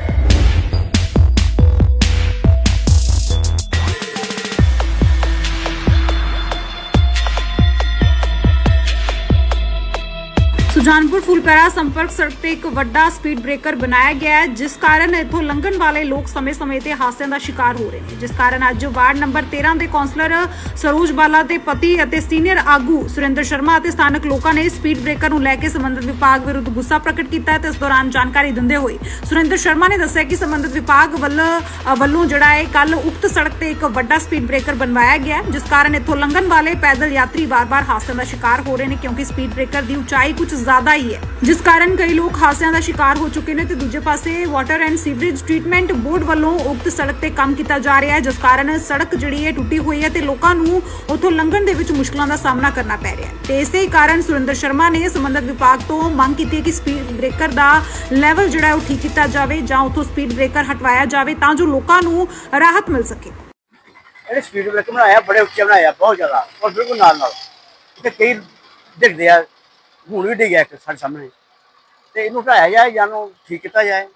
ਸੁਜਾਨਪੁਰ ਫੁਲਪੈਰਾ ਸੰਪਰਕ ਸੜਕ ਤੇ ਇੱਕ ਵੱਡਾ ਸਪੀਡ ਬ੍ਰੇਕਰ ਬਣਾਇਆ ਗਿਆ ਹੈ, ਜਿਸ ਕਾਰਨ ਇੱਥੋਂ ਲੰਘਣ ਵਾਲੇ ਲੋਕ ਸਮੇਂ-ਸਮੇਂ ਤੇ ਹਾਦਸਿਆਂ ਦਾ ਸ਼ਿਕਾਰ ਹੋ ਰਹੇ ਨੇ। ਜਿਸ ਕਾਰਨ ਅੱਜ ਵਾਰਡ ਨੰਬਰ 13 ਦੇ ਕੌਂਸਲਰ ਸਰੋਜ ਬਾਲਾ ਦੇ ਪਤੀ ਅਤੇ ਸੀਨੀਅਰ ਆਗੂ ਸੁਰਿੰਦਰ ਸ਼ਰਮਾ ਅਤੇ ਸਥਾਨਕ ਲੋਕਾਂ ਨੇ ਸਪੀਡ ਬ੍ਰੇਕਰ ਨੂੰ ਲੈ ਕੇ ਸੰਬੰਧਿਤ ਵਿਭਾਗ ਵਿਰੁੱਧ ਗੁੱਸਾ ਪ੍ਰਗਟ ਕੀਤਾ ਹੈ ਤੇ ਇਸ ਦੌਰਾਨ ਜਾਣਕਾਰੀ ਦਿੰਦੇ ਹੋਏ ਸੁਰਿੰਦਰ ਸ਼ਰਮਾ ਨੇ ਦੱਸਿਆ ਕਿ ਸੰਬੰਧਿਤ ਵਿਭਾਗ ਵੱਲੋਂ ਵੱਲੋਂ ਜਿਹੜਾ ਹੈ ਕੱਲ ਉਕਤ ਸੜਕ ਤੇ ਇੱਕ ਵੱਡਾ ਸਪੀਡ ਬ੍ਰੇਕਰ ਬਣਵਾਇਆ ਗਿਆ ਜਿਸ ਕਾਰਨ ਇੱਥੋਂ ਲੰਘਣ ਵਾਲੇ ਪੈਦਲ ਯਾਤਰੀ ਵਾਰ-ਵਾਰ ਹਾਦਸਿਆਂ ਦਾ ਸ਼ਿਕਾਰ ਹੋ ਰਹੇ ਨੇ ਕਿਉਂਕਿ ਸਪੀਡ ਬ੍ਰੇਕਰ ਦੀ ਉਚਾਈ ਕੁਝ ਜ਼ਿਆਦਾ ਹੀ ਹੈ। ਜਿਸ ਕਾਰਨ ਕਈ ਲੋਕ ਹਾਦਸਿਆਂ ਦਾ ਸ਼ਿਕਾਰ ਹੋ ਚੁੱਕੇ ਨੇ ਤੇ ਦੂਜੇ ਪਾਸੇ water and sewerage treatment board ਵੱਲੋਂ ਉਕਤ ਸੜਕ ਤੇ ਕੰਮ ਕੀਤਾ ਜਾ ਰਿਹਾ ਹੈ, ਜਿਸ ਕਾਰਨ ਸੜਕ ਜਿਹੜੀ ਹੈ ਟੁੱਟੀ ਹੋਈ ਹੈ ਤੇ ਲੋਕਾਂ ਨੂੰ ਉੱਥੋਂ ਲੰਘਣ ਦੇ ਵਿੱਚ ਮੁਸ਼ਕਲਾਂ ਦਾ ਸਾਹਮਣਾ ਕਰਨਾ ਪੈ ਰਿਹਾ ਹੈ। ਤੇ ਇਸੇ ਕਾਰਨ ਸੁਰਿੰਦਰ ਸ਼ਰਮਾ ਨੇ ਸੰਬੰਧਿਤ ਵਿਭਾਗ ਤੋਂ ਮੰਗ ਕੀਤੀ ਹੈ ਕਿ ਸਪੀਡ ਬ੍ਰੇਕਰ ਦਾ ਲੈਵਲ ਜਿਹੜਾ ਉਹ ਠੀਕ ਕੀਤਾ ਜਾਵੇ ਜਾਂ ਉੱਥੋਂ ਸਪੀਡ ਬ੍ਰੇਕਰ ਹਟਵਾਇਆ ਜਾਵੇ ਤਾਂ ਜੋ ਲੋਕਾਂ ਨੂੰ ਰਾਹਤ ਮਿਲ ਸਕੇ। ਜਿਹੜੇ ਸਪੀਡ ਬ੍ਰੇਕਰ ਬਣਾਇਆ, ਬੜੇ ਉੱਚੇ ਬਣਾਇਆ, ਬਹੁਤ ਜ਼ਿਆਦਾ, ਔਰ ਬਿਲਕੁਲ ਨਾਲ ਨਾਲ ਤੇ ਕਈ ਦਿਖਦੇ ਆ ਹੁਣ ਵੀ ਡਿੱਗਿਆ ਇੱਕ ਸਾਡੇ ਸਾਹਮਣੇ। ਤੇ ਇਹਨੂੰ ਹਟਾਇਆ ਜਾਏ ਜਾਂ ਨੂੰ ਠੀਕ ਕੀਤਾ ਜਾਏ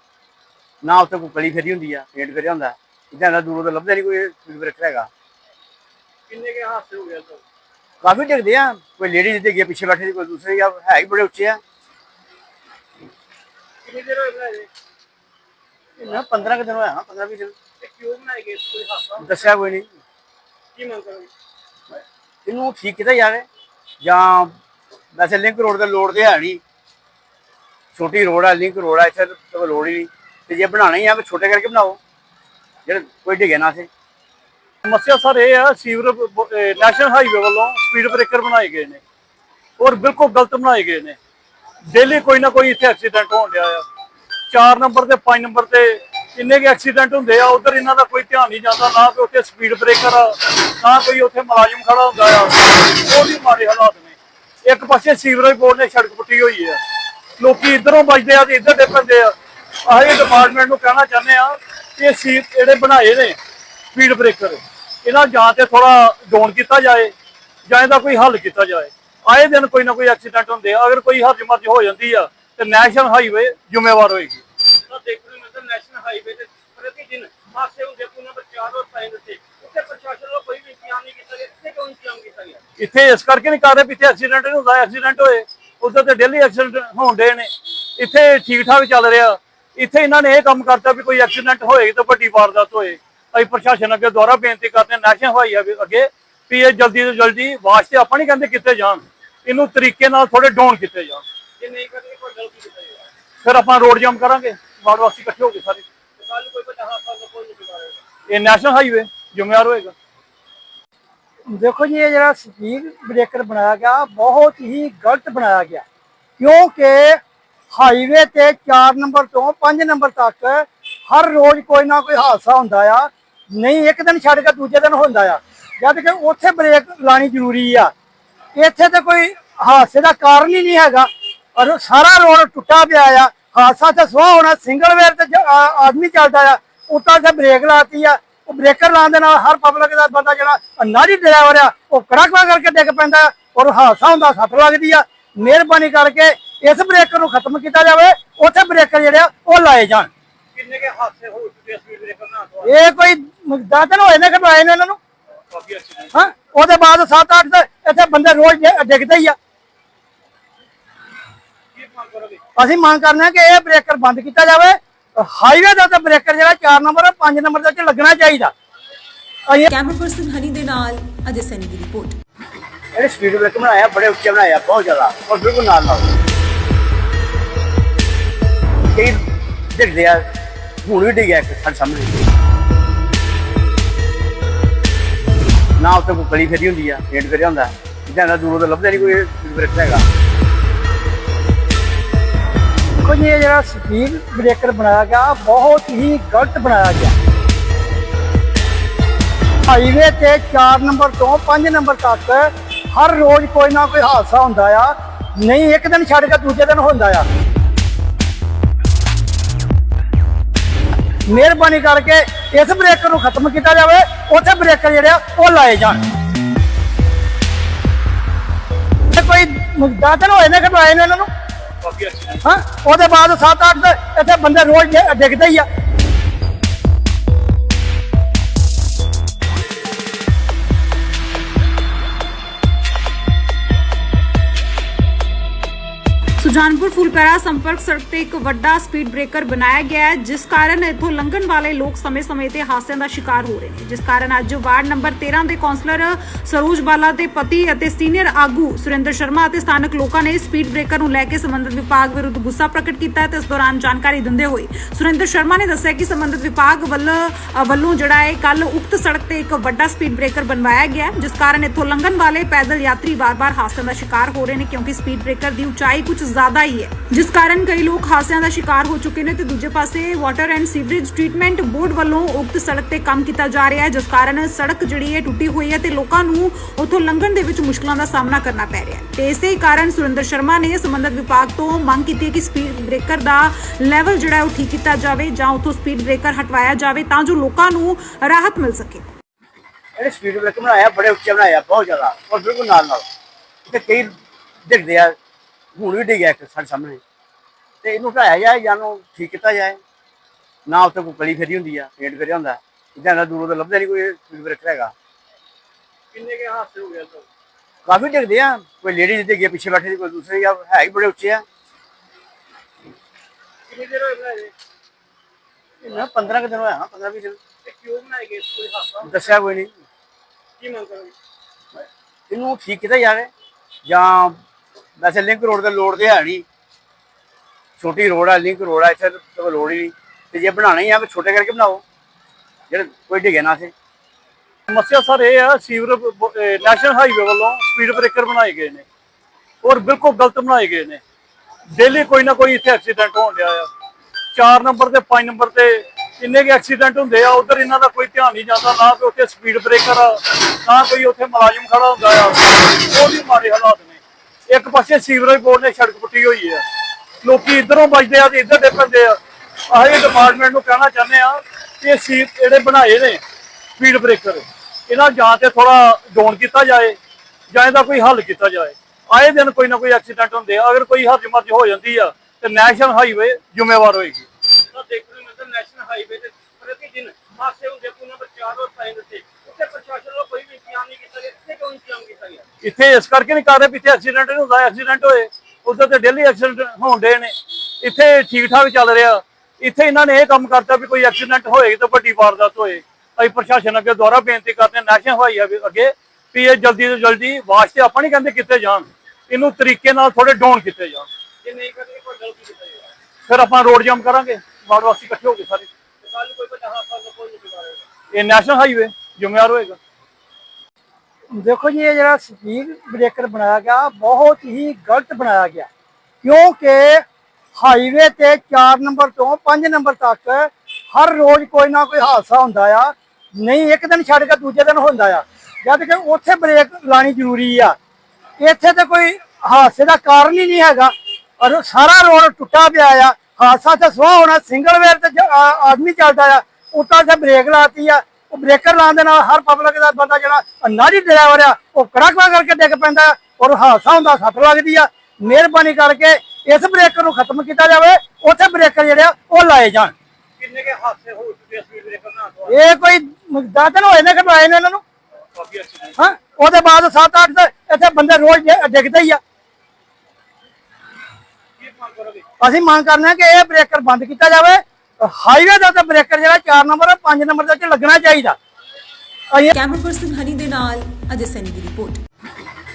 ਨਾ ਉੱਤੇ ਕੋਈ ਗਲੀ ਫੇਰੀ ਹੁੰਦੀ ਆ ਪੇਂਟ ਫੇਰਿਆ ਹੁੰਦਾ ਜਿੱਦਾਂ ਦਾ ਦੂਰੋਂ ਤੋਂ ਲੱਭਦਾ ਨਹੀਂ ਕੋਈ ਸਪੀਡ ਬ੍ਰੇਕਰ ਹੈਗਾ। ਕਿੰਨੇ ਕੇ ਹਾਦਸੇ ਹੋ ਗਏ ਸਰ? ਕਾਫੀ ਡਿੱਗਦੇ ਆ ਕੋਈ ਲੇਡੀ ਡਿੱਗੀ ਆ, ਪਿੱਛੇ ਬੈਠੀ ਸੀ ਕੋਈ ਦੂਸਰੀ ਆ ਹੈ ਹੀ ਬੜੇ ਉੱਚੇ ਆ। ਕਿੰਨੀ ਦੇਰ ਹੋਈ ਬਣਾਏ ਇਹਨਾਂ 15 ਕੁ ਦਿਨ ਹੋਇਆ ਨਾ 15 20 ਦਿਨ। ਕਿਉਂ ਬਣਾਏ ਗਏ ਕੋਈ ਹਾਦਸਾ? ਦੱਸਿਆ ਕੋਈ ਨਹੀਂ ਕੀ ਮੰਗ ਕਰੋਗੇ ਇਹਨੂੰ ਠੀਕ ਕੀਤਾ ਜਾਵੇ ਜਾਂ ਵੈਸੇ ਲਿੰਕ ਰੋਡ ਤੇ ਲੋੜ ਤੇ ਹੈ ਨਹੀਂ ਛੋਟੀ ਰੋਡ ਆ ਲਿੰਕ ਰੋਡ ਆ, ਇੱਥੇ ਤਾਂ ਲੋੜ ਹੀ ਨਹੀਂ ਤੇ ਜੇ ਬਣਾਉਣਾ ਹੀ ਆ ਤਾਂ ਛੋਟੇ ਕਰਕੇ ਬਣਾਓ। ਜਿਹੜੇ ਕੋਈ ਡਿੱਗੇ ਨਾ ਸੇ ਸਮੱਸਿਆ ਸਰ ਇਹ ਆ, ਸੀਵਰ ਨੈਸ਼ਨਲ ਹਾਈਵੇ ਵੱਲੋਂ ਸਪੀਡ ਬ੍ਰੇਕਰ ਬਣਾਏ ਗਏ ਨੇ। ਔਰ ਬਿਲਕੁਲ ਗਲਤ ਬਣਾਏ ਗਏ ਨੇ। ਡੇਲੀ ਕੋਈ ਨਾ ਕੋਈ ਇੱਥੇ ਐਕਸੀਡੈਂਟ ਹੋਣ ਡਿਆ ਆ। 4 ਨੰਬਰ ਤੇ 5 ਨੰਬਰ ਤੇ ਇੰਨੇ ਕੇ ਐਕਸੀਡੈਂਟ ਹੁੰਦੇ ਆ, ਉਧਰ ਇਹਨਾਂ ਦਾ ਕੋਈ ਧਿਆਨ ਨਹੀਂ ਜਾਂਦਾ, ਨਾ ਕਿ ਉੱਥੇ ਸਪੀਡ ਬ੍ਰੇਕਰ ਨਾ ਕੋਈ ਉੱਥੇ ਮੁਲਾਜ਼ਮ ਖੜਾ ਹੁੰਦਾ ਆ। ਉਹ ਵੀ ਮਾੜੇ ਹਾਲਾਤ ਨੇ। ਇੱਕ ਪਾਸੇ ਸੀਵਰੇਜ ਬੋਰਡ ਨੇ ਸੜਕ ਪੁੱਟੀ ਹੋਈ ਆ। ਲੋਕੀ ਇਧਰੋਂ ਵੱਜਦੇ ਆ ਤੇ ਇੱਧਰ ਦੇ ਪੈਂਦੇ ਆ। ਆਹੀ ਡਿਪਾਰਟਮੈਂਟ ਨੂੰ ਕਹਿਣਾ ਚਾਹੁੰਦੇ ਆ ਕਿ ਇਹ ਸੀ ਜਿਹੜੇ ਬਣਾਏ ਨੇ ਸਪੀਡ ਬ੍ਰੇਕਰ ਇਹਨਾਂ ਜਾਂ ਤੇ ਥੋੜਾ ਡਾਊਨ ਕੀਤਾ ਜਾਏ ਜਾਂ ਇਹਦਾ ਕੋਈ ਹੱਲ ਕੀਤਾ ਜਾਏ। ਆਏ ਦਿਨ ਕੋਈ ਨਾ ਕੋਈ ਐਕਸੀਡੈਂਟ ਹੁੰਦੇ ਆ। ਅਗਰ ਕੋਈ ਹਰਜ ਮਰਜ ਹੋ ਜਾਂਦੀ ਆ, ਤੇ ਨੈਸ਼ਨਲ ਹਾਈਵੇ ਜ਼ਿੰਮੇਵਾਰ ਹੋਏਗੀ। ਤਾਂ ਨੂੰ ਮਿਲਦਾ ਨੈਸ਼ਨਲ ਹਾਈਵੇ ਤੇ ਪ੍ਰਤੀ ਦਿਨ ਹਾਦਸੇ ਹੁੰਦੇ ਕੋਈ ਨੰਬਰ 4 ਔਰ 5 ਦੇ ਉੱਤੇ ਪ੍ਰਸ਼ਾਸਨ ਵੱਲੋਂ ਇੱਥੇ ਇਸ ਕਰਕੇ ਨਹੀਂ ਕਰ ਰਹੇ ਇੱਥੇ ਐਕਸੀਡੈਂਟ ਨਹੀਂ ਹੁੰਦਾ ਐਕਸੀਡੈਂਟ ਹੋਏ ਉਧਰ ਤੇ ਡੇਲੀ ਐਕਸੀਡੈਂਟ ਹੋਣਦੇ ਨੇ। ਇੱਥੇ ਠੀਕ ਠਾਕ ਚੱਲ ਰਿਹਾ। ਇੱਥੇ ਇਹਨਾਂ ਨੇ ਇਹ ਕੰਮ ਕਰਤਾ ਵੀ ਕੋਈ ਐਕਸੀਡੈਂਟ ਹੋਏ ਤਾਂ ਵੱਡੀ ਵਾਰਦਾਤ ਹੋਏ। ਅਸੀਂ ਪ੍ਰਸ਼ਾਸਨ ਅੱਗੇ ਦੁਆਰਾ ਬੇਨਤੀ ਕਰਦੇ ਹਾਂ ਨੈਸ਼ਨਲ ਹਵਾਈ ਅੱਗੇ ਵੀ ਇਹ ਜਲਦੀ ਤੋਂ ਜਲਦੀ ਵਾਸਤੇ ਆਪਾਂ ਨਹੀਂ ਕਹਿੰਦੇ ਕਿੱਥੇ ਜਾਣ। ਇਹਨੂੰ ਤਰੀਕੇ ਨਾਲ ਥੋੜੇ ਡਾਊਨ ਕੀਤੇ ਜਾਣ। ਜੇ ਨਹੀਂ ਕਰਦੇ ਕੋਈ ਗਲਤੀ ਕੀਤਾ ਫਿਰ ਆਪਾਂ ਰੋਡ ਜਾਮ ਕਰਾਂਗੇ ਵਾਰਡ ਵਾਸੀ ਇਕੱਠੇ ਹੋ ਕੇ ਸਾਰੇ। ਕੱਲ ਕੋਈ ਵੱਡਾ ਹਾਦਸਾ ਕੋਈ ਨਹੀਂ ਇਹ ਨੈਸ਼ਨਲ ਹਾਈਵੇ ਜ਼ਿੰਮੇਵਾਰ ਹੋਏਗਾ। ਦੇਖੋ ਜੀ, ਇਹ ਜਿਹੜਾ ਸਪੀਡ ਬ੍ਰੇਕਰ ਬਣਾਇਆ ਗਿਆ, ਬਹੁਤ ਹੀ ਗਲਤ ਬਣਾਇਆ ਗਿਆ। ਕਿਉਂਕਿ ਹਾਈਵੇ ਤੇ 4 ਨੰਬਰ ਤੋਂ 5 ਨੰਬਰ ਤੱਕ ਹਰ ਰੋਜ਼ ਕੋਈ ਨਾ ਕੋਈ ਹਾਦਸਾ ਹੁੰਦਾ ਆ। ਨਹੀਂ, ਇੱਕ ਦਿਨ ਛੱਡ ਕੇ ਦੂਜੇ ਦਿਨ ਹੁੰਦਾ ਆ। ਜਦ ਕਿ ਉੱਥੇ ਬ੍ਰੇਕ ਲਾਣੀ ਜ਼ਰੂਰੀ ਆ। ਇੱਥੇ ਤੇ ਕੋਈ ਹਾਦਸੇ ਦਾ ਕਾਰਨ ਹੀ ਨਹੀਂ ਹੈਗਾ। ਔਰ ਸਾਰਾ ਰੋਡ ਟੁੱਟਾ ਪਿਆ ਆ। ਹਾਦਸਾ ਤੇ ਸਵਾਹ ਹੋਣਾ ਸਿੰਗਲ ਵੇਅਰ ਤੇ ਆ- ਆਦਮੀ ਚੱਲਦਾ ਆ। ਉੱਤਾਂ ਤੇ ਬ੍ਰੇਕ ਲਾਤੀ ਆ। ਉਹ ਬ੍ਰੇਕਰ ਲਾਉਣ ਦੇ ਨਾਲ ਹਰ ਪਬਲਿਕ ਦਾ ਬੰਦਾ ਜਿਹੜਾ ਨਾਰੀ ਡਰਾਈਵਰ ਆ ਉਹ ਕੜਕਵਾ ਕਰਕੇ ਡਿੱਗ ਪੈਂਦਾ ਔਰ ਹਾਦਸਾ ਹੁੰਦਾ ਸੱਟ ਲੱਗਦੀ ਆ। ਮਿਹਰਬਾਨੀ ਕਰਕੇ ਇਸ ਬ੍ਰੇਕਰ ਨੂੰ ਖਤਮ ਕੀਤਾ ਜਾਵੇ ਉੱਥੇ ਬ੍ਰੇਕਰ ਜਿਹੜੇ ਆ ਉਹ ਲਾਏ ਜਾਣ। ਕਿੰਨੇ ਕੇ ਹਾਦਸੇ ਹੋ ਚੁੱਕੇ ਸਪੀਡ ਬ੍ਰੇਕਰ ਨਾਲ ਤੋਂ ਇਹ ਕੋਈ ਦਾਦਨ ਹੋਏ ਨੇ ਕਿ ਨੇ ਇਹਨਾਂ ਨੂੰ? ਹਾਂ ਉਹਦੇ ਬਾਅਦ 7-8 ਦੇ ਇੱਥੇ ਬੰਦੇ ਰੋਜ਼ ਡਿੱਗਦੇ ਹੀ ਆ। ਅਸੀਂ ਮੰਗ ਕਰਨੇ ਕਿ ਇਹ ਬ੍ਰੇਕਰ ਬੰਦ ਕੀਤਾ ਜਾਵੇ ਹਾਈਵੇ ਦਾ ਤਾਂ ਬ੍ਰੇਕਰ ਜਿਹੜਾ 4 ਨੰਬਰ ਹੈ 5 ਨੰਬਰ ਦੇ ਉੱਤੇ ਲੱਗਣਾ ਚਾਹੀਦਾ। ਕੈਮਰਾ ਪਰਸਨ ਹਨੀ ਦੇ ਨਾਲ ਅਜੇ ਸੈਨੀ ਦੀ ਰਿਪੋਰਟ। ਜਿਹੜੇ ਸਪੀਡ ਬ੍ਰੇਕਰ ਬਣਾਇਆ ਬੜੇ ਉੱਚੇ ਬਣਾਇਆ ਬਹੁਤ ਜ਼ਿਆਦਾ ਔਰ ਬਿਲਕੁਲ ਨਾਲ ਨਾਲ। ਕਈ ਦਿਖਦੇ ਆ ਹੁਣ ਵੀ ਡਿੱਗਿਆ ਇੱਕ ਸਾਡੇ ਸਾਹਮਣੇ। ਨਾ ਉੱਤੇ ਕੋਈ ਗਲੀ ਫੇਰੀ ਹੁੰਦੀ ਆ ਪੇਂਟ ਕਰਿਆ ਹੁੰਦਾ। ਜਿੱਦਾਂ ਦਾ ਦੂਰੋਂ ਤੋਂ ਲੱਭਦਾ ਨਹੀਂ ਕੋਈ ਸਪੀਡ ਬ੍ਰੇਕਰ ਹੈਗਾ। ਦੇਖੋ ਜੀ, ਇਹ ਜਿਹੜਾ ਸਪੀਡ ਬ੍ਰੇਕਰ ਬਣਾਇਆ ਗਿਆ, ਬਹੁਤ ਹੀ ਗਲਤ ਬਣਾਇਆ ਗਿਆ। ਹਾਈਵੇ ਤੇ 4 ਨੰਬਰ ਤੋਂ 5 ਨੰਬਰ ਤੱਕ ਹਰ ਰੋਜ਼ ਕੋਈ ਨਾ ਕੋਈ ਹਾਦਸਾ ਹੁੰਦਾ ਆ। ਨਹੀਂ, ਇੱਕ ਦਿਨ ਛੱਡ ਕੇ ਦੂਜੇ ਦਿਨ ਹੁੰਦਾ ਆ। ਮਿਹਰਬਾਨੀ ਕਰਕੇ ਇਸ ਬ੍ਰੇਕਰ ਨੂੰ ਖਤਮ ਕੀਤਾ ਜਾਵੇ, ਉੱਥੇ ਬ੍ਰੇਕਰ ਜਿਹੜੇ ਆ, ਉਹ ਲਾਏ ਜਾਣ। ਇਹ ਕੋਈ ਦਾਤਨ ਹੋਏ ਨੇ ਕਿ ਲਾਏ ਨੇ ਇਹਨਾਂ ਨੂੰ? ਹਾਂ ਉਹਦੇ ਬਾਅਦ 7-8 ਇੱਥੇ ਬੰਦੇ ਰੋਜ਼ ਡਿ- ਡਿੱਗਦੇ ਹੀ ਆ। ਸੁਜਾਨਪੁਰ ਫੁਲਪੈਰਾ ਸੰਪਰਕ ਸੜਕ ਤੇ ਇੱਕ ਵੱਡਾ ਸਪੀਡ ਬ੍ਰੇਕਰ ਬਣਾਇਆ ਗਿਆ ਹੈ, ਜਿਸ ਕਾਰਨ ਇੱਥੋਂ ਲੰਘਣ ਵਾਲੇ ਲੋਕ ਸਮੇਂ-ਸਮੇਂ ਤੇ ਹਾਦਸਿਆਂ ਦਾ ਸ਼ਿਕਾਰ ਹੋ ਰਹੇ ਨੇ। ਜਿਸ ਕਾਰਨ ਅੱਜ ਵਾਰਡ ਨੰਬਰ 13 ਦੇ ਕੌਂਸਲਰ ਸਰੂਜ ਬਾਲਾ ਦੇ ਪਤੀ ਅਤੇ ਸੀਨੀਅਰ ਆਗੂ ਸੁਰਿੰਦਰ ਸ਼ਰਮਾ ਅਤੇ ਸਥਾਨਕ ਲੋਕਾਂ ਨੇ ਸਪੀਡ ਬ੍ਰੇਕਰ ਨੂੰ ਲੈ ਕੇ ਸੰਬੰਧਿਤ ਵਿਭਾਗ ਵਿਰੁੱਧ ਗੁੱਸਾ ਪ੍ਰਗਟ ਕੀਤਾ ਹੈ ਤੇ ਇਸ ਦੌਰਾਨ ਜਾਣਕਾਰੀ ਦਿੰਦੇ ਹੋਏ ਸੁਰਿੰਦਰ ਸ਼ਰਮਾ ਨੇ ਦੱਸਿਆ ਕਿ ਸੰਬੰਧਿਤ ਵਿਭਾਗ ਵੱਲ ਵੱਲੋਂ ਜਿਹੜਾ ਹੈ ਕੱਲ ਉਕਤ ਸੜਕ ਤੇ ਇੱਕ ਵੱਡਾ ਸਪੀਡ ਬ੍ਰੇਕਰ ਬਣਵਾਇਆ ਗਿਆ ਜਿਸ ਕਾਰਨ ਇੱਥੋਂ ਲੰਘਣ ਵਾਲੇ ਪੈਦਲ ਯਾਤਰੀ ਵਾਰ-ਵਾਰ ਹਾਦਸਿਆਂ ਦਾ ਸ਼ਿਕਾਰ ਹੋ ਰਹੇ ਨੇ ਕਿਉਂਕਿ ਸਪੀਡ ਬ੍ਰੇਕਰ ਦੀ ਉਚਾਈ ਕੁਝ ਜ਼ਿਆਦਾ ਹੀ ਹੈ। ਜਿਸ ਕਾਰਨ ਕਈ ਲੋਕ ਹਾਦਸਿਆਂ ਦਾ ਸ਼ਿਕਾਰ ਹੋ ਚੁੱਕੇ ਨੇ ਤੇ ਦੂਜੇ ਪਾਸੇ water and sewerage treatment board ਵੱਲੋਂ ਉਕਤ ਸੜਕ ਤੇ ਕੰਮ ਕੀਤਾ ਜਾ ਰਿਹਾ ਹੈ, ਜਿਸ ਕਾਰਨ ਸੜਕ ਜਿਹੜੀ ਹੈ ਟੁੱਟੀ ਹੋਈ ਹੈ ਤੇ ਲੋਕਾਂ ਨੂੰ ਉੱਥੋਂ ਲੰਘਣ ਦੇ ਵਿੱਚ ਮੁਸ਼ਕਲਾਂ ਦਾ ਸਾਹਮਣਾ ਕਰਨਾ ਪੈ ਰਿਹਾ ਹੈ। ਤੇ ਇਸੇ ਕਾਰਨ ਸੁਰਿੰਦਰ ਸ਼ਰਮਾ ਨੇ ਸੰਬੰਧਿਤ ਵਿਭਾਗ ਤੋਂ ਮੰਗ ਕੀਤੀ ਹੈ ਕਿ ਸਪੀਡ ਬ੍ਰੇਕਰ ਦਾ ਲੈਵਲ ਜਿਹੜਾ ਉਹ ਠੀਕ ਕੀਤਾ ਜਾਵੇ ਜਾਂ ਉੱਥੋਂ ਸਪੀਡ ਬ੍ਰੇਕਰ ਹਟਵਾਇਆ ਜਾਵੇ ਤਾਂ ਜੋ ਲੋਕਾਂ ਨੂੰ ਰਾਹਤ ਮਿਲ ਸਕੇ। ਇਹਨੇ ਸਪੀਡ ਬ੍ਰੇਕਰ ਬਣਾਇਆ, ਬੜੇ ਉੱਚੇ ਬਣਾਇਆ, ਬਹੁਤ ਜ਼ਿਆਦਾ, ਔਰ ਬਿਲਕੁਲ ਨਾਲ ਨਾਲ ਤੇ ਕਈ ਦਿਖਦੇ ਆ ਹੁਣ ਵੀ ਡਿੱਗਿਆ ਇੱਕ ਸਾਡੇ ਸਾਹਮਣੇ। ਤੇ ਇਹਨੂੰ ਹਟਾਇਆ ਜਾਏ ਜਾਂ ਨੂੰ ਠੀਕ ਕੀਤਾ ਜਾਏ ਨਾ ਉੱਤੇ ਕੋਈ ਗਲੀ ਫੇਰੀ ਹੁੰਦੀ ਆ ਪੇਂਟ ਕਰਿਆ ਹੁੰਦਾ। ਜਿੱਦਾਂ ਦਾ ਦੂਰੋਂ ਤੋਂ ਲੱਭਦਾ ਨਹੀਂ ਕੋਈ ਸਪੀਡ ਬ੍ਰੇਕਰ ਹੈਗਾ। ਕਿੰਨੇ ਕੇ ਹਾਦਸੇ ਹੋ ਗਏ ਤਾਂ ਕਾਫੀ ਡਿੱਗਦੇ ਆ। ਕੋਈ ਲੇਡੀ ਦੇ ਅੱਗੇ ਪਿੱਛੇ ਬੈਠੇ ਕੋਈ ਦੂਸਰੇ ਆ ਹੈ ਹੀ ਬੜੇ ਉੱਚੇ ਆ। ਕਿੰਨੇ ਦੇਰ ਹੋਏ ਬਣਾਏ ਇਹਨਾਂ 15 ਕੁ ਦਿਨ ਹੋਇਆ 15 20 ਦਿਨ। ਕਿਉਂ ਬਣਾਏ ਗਏ ਕੋਈ ਹਾਦਸਾ? ਦੱਸਿਆ ਕੋਈ ਨਹੀਂ। ਕੀ ਮੰਗ ਕਰੋਗੇ? ਇਹਨੂੰ ਠੀਕ ਕੀਤਾ ਜਾਵੇ ਜਾਂ ਵੈਸੇ ਲਿੰਕ ਰੋਡ ਤੇ ਲੋੜ ਤੇ ਹੈ ਨਹੀਂ। ਛੋਟੀ ਰੋਡ ਆ, ਲਿੰਕ ਰੋਡ ਆ, ਇੱਥੇ ਕੋਈ ਲੋੜ ਹੀ ਨਹੀਂ। ਤੇ ਜੇ ਬਣਾਉਣਾ ਹੀ ਆ ਤਾਂ ਛੋਟੇ ਕਰਕੇ ਬਣਾਓ। ਜਿਹੜੇ ਕੋਈ ਡਿੱਗੇ ਨਾ ਸੇ ਸਮੱਸਿਆ ਸਰ ਇਹ ਆ, ਸੀਵਰ ਨੈਸ਼ਨਲ ਹਾਈਵੇ ਵੱਲੋਂ ਸਪੀਡ ਬ੍ਰੇਕਰ ਬਣਾਏ ਗਏ ਨੇ। ਔਰ ਬਿਲਕੁਲ ਗਲਤ ਬਣਾਏ ਗਏ ਨੇ। ਡੇਲੀ ਕੋਈ ਨਾ ਕੋਈ ਇੱਥੇ ਐਕਸੀਡੈਂਟ ਹੋਣ ਡਿਆ ਆ। 4 ਨੰਬਰ ਤੇ 5 ਨੰਬਰ ਤੇ ਇੰਨੇ ਕੇ ਐਕਸੀਡੈਂਟ ਹੁੰਦੇ ਆ, ਉਧਰ ਇਹਨਾਂ ਦਾ ਕੋਈ ਧਿਆਨ ਨਹੀਂ ਜਾਂਦਾ, ਨਾ ਕਿ ਉੱਥੇ ਸਪੀਡ ਬ੍ਰੇਕਰ ਆ, ਨਾ ਕੋਈ ਉੱਥੇ ਮੁਲਾਜ਼ਮ ਖੜਾ ਹੁੰਦਾ ਆ। ਉਹ ਵੀ ਮਾੜੇ ਹਾਲਾਤ ਨੇ। ਇੱਕ ਪਾਸੇ ਸੀਵਰੇਜ ਬੋਰਡ ਨੇ ਸੜਕ ਪੁੱਟੀ ਹੋਈ ਆ। ਲੋਕੀ ਇਧਰੋਂ ਵੱਜਦੇ ਆ ਤੇ ਇੱਧਰ ਦੇ ਪੈਂਦੇ ਆ। ਆਹੀ ਡਿਪਾਰਟਮੈਂਟ ਨੂੰ ਕਹਿਣਾ ਚਾਹੁੰਦੇ ਆ ਕਿ ਸੀ ਜਿਹੜੇ ਬਣਾਏ ਨੇ ਸਪੀਡ ਬ੍ਰੇਕਰ ਇਹਨਾਂ ਜਾਂ ਤੇ ਥੋੜਾ ਡਾਊਨ ਕੀਤਾ ਜਾਏ ਜਾਂ ਇਹਦਾ ਕੋਈ ਹੱਲ ਕੀਤਾ ਜਾਏ। ਆਏ ਦਿਨ ਕੋਈ ਨਾ ਕੋਈ ਐਕਸੀਡੈਂਟ ਹੁੰਦੇ ਆ। ਅਗਰ ਕੋਈ ਹਰਜ ਮਰਜ ਹੋ ਜਾਂਦੀ ਆ ਤੇ ਨੈਸ਼ਨਲ ਹਾਈਵੇ ਜ਼ਿੰਮੇਵਾਰ ਹੋਏਗੀ। ਤਾਂ ਦੇਖਣ ਨੂੰ ਮਿਲਦਾ ਨੈਸ਼ਨਲ ਹਾਈਵੇ ਤੇ ਪ੍ਰਤੀ ਦਿਨ ਹਾਦਸੇ ਹੁੰਦੇ ਕੋਈ ਨੰਬਰ 4 ਔਰ 5 ਤੇ ਉੱਥੇ ਪ੍ਰਸ਼ਾਸਨ ਵੱਲੋਂ ਕੋਈ ਵੀ ਇੰਤਜ਼ਾਮ ਨਹੀਂ ਕੀਤਾ ਗਿਆ। ਇੱਥੇ ਕਿਉਂ ਇੰਤਜ਼ਾਮ ਕੀਤਾ ਗਿਆ? ਇੱਥੇ ਇਸ ਕਰਕੇ ਨਹੀਂ ਕਰ ਰਹੇ ਪਿੱਛੇ ਐਕਸੀਡੈਂਟ ਨਹੀਂ ਹੁੰਦਾ? ਐਕਸੀਡੈਂਟ ਹੋਏ ਉਧਰ ਤੇ ਡੇਲੀ ਐਕਸੀਡੈਂਟ ਹੋਣਦੇ ਨੇ। ਇੱਥੇ ਠੀਕ ਠਾਕ ਚੱਲ ਰਿਹਾ। ਇੱਥੇ ਇਹਨਾਂ ਨੇ ਇਹ ਕੰਮ ਕਰਤਾ ਵੀ ਕੋਈ ਐਕਸੀਡੈਂਟ ਹੋਏਗੀ ਤਾਂ ਵੱਡੀ ਵਾਰਦਾਤ ਹੋਏ। ਅਸੀਂ ਪ੍ਰਸ਼ਾਸਨ ਅੱਗੇ ਦੁਆਰਾ ਬੇਨਤੀ ਕਰਦੇ ਨੈਸ਼ਨਲ ਹਵਾਈ ਅੱਗੇ ਵੀ ਇਹ ਜਲਦੀ ਤੋਂ ਜਲਦੀ ਵਾਸਤੇ ਆਪਾਂ ਨਹੀਂ ਕਹਿੰਦੇ ਕਿੱਥੇ ਜਾਣ। ਇਹਨੂੰ ਤਰੀਕੇ ਨਾਲ ਥੋੜੇ ਡਾਊਨ ਕੀਤੇ ਜਾਣ। ਜੇ ਨਹੀਂ ਕਰਦੇ ਕੋਈ ਗਲਤੀ ਕੀਤਾ ਜਾਏ ਫਿਰ ਆਪਾਂ ਰੋਡ ਜਾਮ ਕਰਾਂਗੇ। ਵਾਰਡ ਵਾਸੀ ਇਕੱਠੇ ਹੋ ਕੇ ਸਾਰੇ। ਕੱਲ ਕੋਈ ਵੱਡਾ ਹਾਦਸਾ ਤਾਂ ਕੋਈ ਨਹੀਂ ਇਹ ਨੈਸ਼ਨਲ ਹਾਈਵੇ ਜ਼ਿੰਮੇਵਾਰ ਹੋਏਗਾ? ਦੇਖੋ ਜੀ, ਇਹ ਜਿਹੜਾ ਸਪੀਡ ਬ੍ਰੇਕਰ ਬਣਾਇਆ ਗਿਆ, ਬਹੁਤ ਹੀ ਗਲਤ ਬਣਾਇਆ ਗਿਆ। ਕਿਉਂਕਿ ਹਾਈਵੇ ਤੇ 4 ਨੰਬਰ ਤੋਂ 5 ਨੰਬਰ ਤੱਕ ਹਰ ਰੋਜ਼ ਕੋਈ ਨਾ ਕੋਈ ਹਾਦਸਾ ਹੁੰਦਾ ਆ। ਨਹੀਂ, ਇੱਕ ਦਿਨ ਛੱਡ ਕੇ ਦੂਜੇ ਦਿਨ ਹੁੰਦਾ ਆ। ਜਦ ਕਿ ਉੱਥੇ ਬ੍ਰੇਕ ਲਾਣੀ ਜ਼ਰੂਰੀ ਆ। ਇੱਥੇ ਤੇ ਕੋਈ ਹਾਦਸੇ ਦਾ ਕਾਰਨ ਹੀ ਨਹੀਂ ਹੈਗਾ। ਔਰ ਸਾਰਾ ਰੋਡ ਟੁੱਟਾ ਪਿਆ ਆ। ਹਾਦਸਾ ਤਾਂ ਸਵਾ ਹੋਣਾ ਸਿੰਗਲ ਵੇਰ ਤੇ ਆਦਮੀ ਚੱਲਦਾ ਆ। ਉੱਤਾਂ ਤੇ ਬ੍ਰੇਕ ਲਾਤੀ ਆ। ਉਹ ਬ੍ਰੇਕਰ ਲਾਉਣ ਦੇ ਨਾਲ ਹਰ ਪਬਲਿਕ ਦਾ ਬੰਦਾ ਜਿਹੜਾ ਨਾਰੀ ਡਰਾਈਵਰ ਆ ਉਹ ਕੜਕਵਾ ਕਰਕੇ ਡਿੱਗ ਪੈਂਦਾ ਔਰ ਹਾਦਸਾ ਹੁੰਦਾ ਸੱਟ ਲੱਗਦੀ ਆ। ਮਿਹਰਬਾਨੀ ਕਰਕੇ ਇਸ ਬ੍ਰੇਕਰ ਨੂੰ ਖਤਮ ਕੀਤਾ ਜਾਵੇ ਉੱਥੇ ਬ੍ਰੇਕਰ ਜਿਹੜੇ ਆ ਉਹ ਲਾਏ ਜਾਣ। ਕਿੰਨੇ ਕੇ ਹਾਦਸੇ ਹੋ ਚੁੱਕੇ ਸਪੀਡ ਬ੍ਰੇਕਰ ਨਾਲ ਇਹ ਕੋਈ ਦਾਤਨ ਹੋਏ ਨੇ ਕਢਵਾਏ ਨੇ ਇਹਨਾਂ ਨੂੰ? ਕਾਫੀ ਐਕਸੀਡੈਂਟ ਹਾਂ ਉਹਦੇ ਬਾਅਦ 7-8 ਤੇ ਇੱਥੇ ਬੰਦੇ ਰੋਜ਼ ਡਿੱਗਦੇ ਹੀ ਆ। ਅਸੀਂ ਮੰਗ ਕਰਨੇ ਕਿ ਇਹ ਬ੍ਰੇਕਰ ਬੰਦ ਕੀਤਾ ਜਾਵੇ ਹਾਈਵੇ ਦਾ ਤਾਂ ਬ੍ਰੇਕਰ ਜਿਹੜਾ 4 ਨੰਬਰ 5 ਨੰਬਰ ਦੇ ਵਿੱਚ ਲੱਗਣਾ ਚਾਹੀਦਾ। ਕੈਮਰਾ ਪਰਸਨ ਹਨੀ ਦੇ ਨਾਲ ਅਜੇ ਸੈਨੀ ਦੀ ਰਿਪੋਰਟ।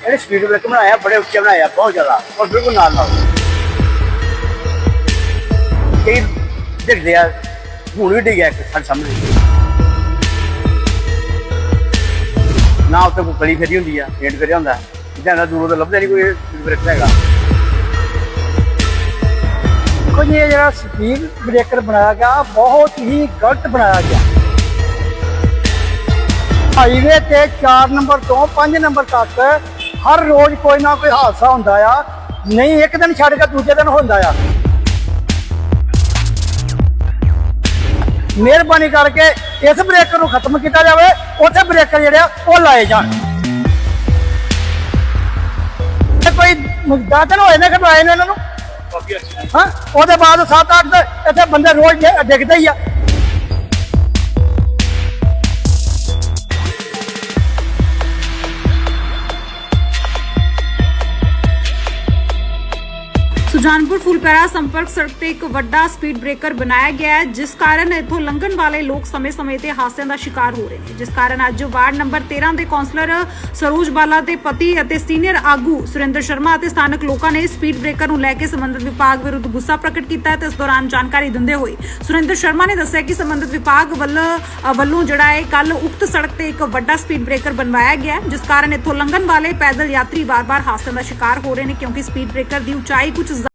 ਇਹਨੇ ਸਪੀਡ ਬ੍ਰੇਕਰ ਬਣਾਇਆ ਬੜੇ ਉੱਚੇ ਬਣਾਇਆ ਬਹੁਤ ਜ਼ਿਆਦਾ ਔਰ ਬਿਲਕੁਲ ਨਾਲ ਨਾਲ। ਕਈ ਦਿਖਦੇ ਆ ਹੁਣ ਵੀ ਡਿੱਗਿਆ ਇੱਕ ਸਾਡੇ ਸਾਹਮਣੇ। ਨਾ ਉੱਤੇ ਕੋਈ ਕਲੀ ਫੇਰੀ ਹੁੰਦੀ ਆ ਪੇਂਟ ਫੇਰਿਆ ਹੁੰਦਾ। ਜ਼ਿਆਦਾ ਦੂਰੋਂ ਤਾਂ ਲੱਭਦਾ ਨਹੀਂ ਕੋਈ ਸਪੀਡ ਬ੍ਰੇਕਰ ਹੈਗਾ। ਦੇਖੋ ਜੀ, ਇਹ ਜਿਹੜਾ ਸਪੀਡ ਬ੍ਰੇਕਰ ਬਣਾਇਆ ਗਿਆ, ਬਹੁਤ ਹੀ ਗਲਤ ਬਣਾਇਆ ਗਿਆ। ਹਾਈਵੇ ਤੇ 4 ਨੰਬਰ ਤੋਂ 5 ਨੰਬਰ ਤੱਕ ਹਰ ਰੋਜ਼ ਕੋਈ ਨਾ ਕੋਈ ਹਾਦਸਾ ਹੁੰਦਾ ਆ। ਨਹੀਂ, ਇੱਕ ਦਿਨ ਛੱਡ ਕੇ ਦੂਜੇ ਦਿਨ ਹੁੰਦਾ ਆ। ਮਿਹਰਬਾਨੀ ਕਰਕੇ ਇਸ ਬ੍ਰੇਕਰ ਨੂੰ ਖਤਮ ਕੀਤਾ ਜਾਵੇ, ਉੱਥੇ ਬ੍ਰੇਕਰ ਜਿਹੜੇ ਆ, ਉਹ ਲਾਏ ਜਾਣ। ਇਹ ਕੋਈ ਦਾਤਨ ਹੋਏ ਨੇ ਕਿ ਲਾਏ ਨੇ ਇਹਨਾਂ ਨੂੰ। ਹਾਂ ਉਹਦੇ ਬਾਅਦ 7-8 ਇੱਥੇ ਬੰਦੇ ਰੋਜ਼ ਡਿੱਗਦੇ ਹੀ ਆ। ਫੁਲਪੈਰਾ ਸੰਪਰਕ ਸੜਕ ਤੇ ਇੱਕ ਵੱਡਾ ਸਪੀਡ ਬ੍ਰੇਕਰ ਬਣਾਇਆ ਗਿਆ ਹੈ, ਜਿਸ ਕਾਰਨ ਇੱਥੋਂ ਲੰਘਣ ਵਾਲੇ ਲੋਕ ਸਮੇਂ-ਸਮੇਂ ਤੇ ਹਾਦਸਿਆਂ ਦਾ ਸ਼ਿਕਾਰ ਹੋ ਰਹੇ ਨੇ। ਜਿਸ ਕਾਰਨ ਅੱਜ ਵਾਰਡ ਨੰਬਰ 13 ਦੇ ਕੌਂਸਲਰ ਸਰੋਜ ਬਾਲਾ ਦੇ ਪਤੀ ਅਤੇ ਸੀਨੀਅਰ ਆਗੂ ਸੁਰਿੰਦਰ ਸ਼ਰਮਾ ਅਤੇ ਸਥਾਨਕ ਲੋਕਾਂ ਨੇ ਸਪੀਡ ਬ੍ਰੇਕਰ ਨੂੰ ਲੈ ਕੇ ਸੰਬੰਧਿਤ ਵਿਭਾਗ ਵਿਰੁੱਧ ਗੁੱਸਾ ਪ੍ਰਗਟ ਕੀਤਾ ਤੇ ਇਸ ਦੌਰਾਨ ਜਾਣਕਾਰੀ ਦਿੰਦੇ ਹੋਏ ਸੁਰਿੰਦਰ ਸ਼ਰਮਾ ਨੇ ਦੱਸਿਆ ਕਿ ਸੰਬੰਧਿਤ ਵਿਭਾਗ ਵੱਲੋਂ ਵੱਲੋਂ ਜਿਹੜਾ ਹੈ ਕੱਲ ਉਕਤ ਸੜਕ ਤੇ ਇੱਕ ਵੱਡਾ ਸਪੀਡ ਬ੍ਰੇਕਰ ਬਣਵਾਇਆ ਗਿਆ ਜਿਸ ਕਾਰਨ ਇੱਥੋਂ ਲੰਘਣ ਵਾਲੇ ਪੈਦਲ ਯਾਤਰੀ ਵਾਰ-ਵਾਰ ਹਾਦਸਿਆਂ ਦਾ ਸ਼ਿਕਾਰ ਹੋ ਰਹੇ ਨੇ ਕਿਉਂਕਿ ਸਪੀਡ ਬ੍ਰੇਕਰ ਦੀ ਉਚਾਈ ਕੁਝ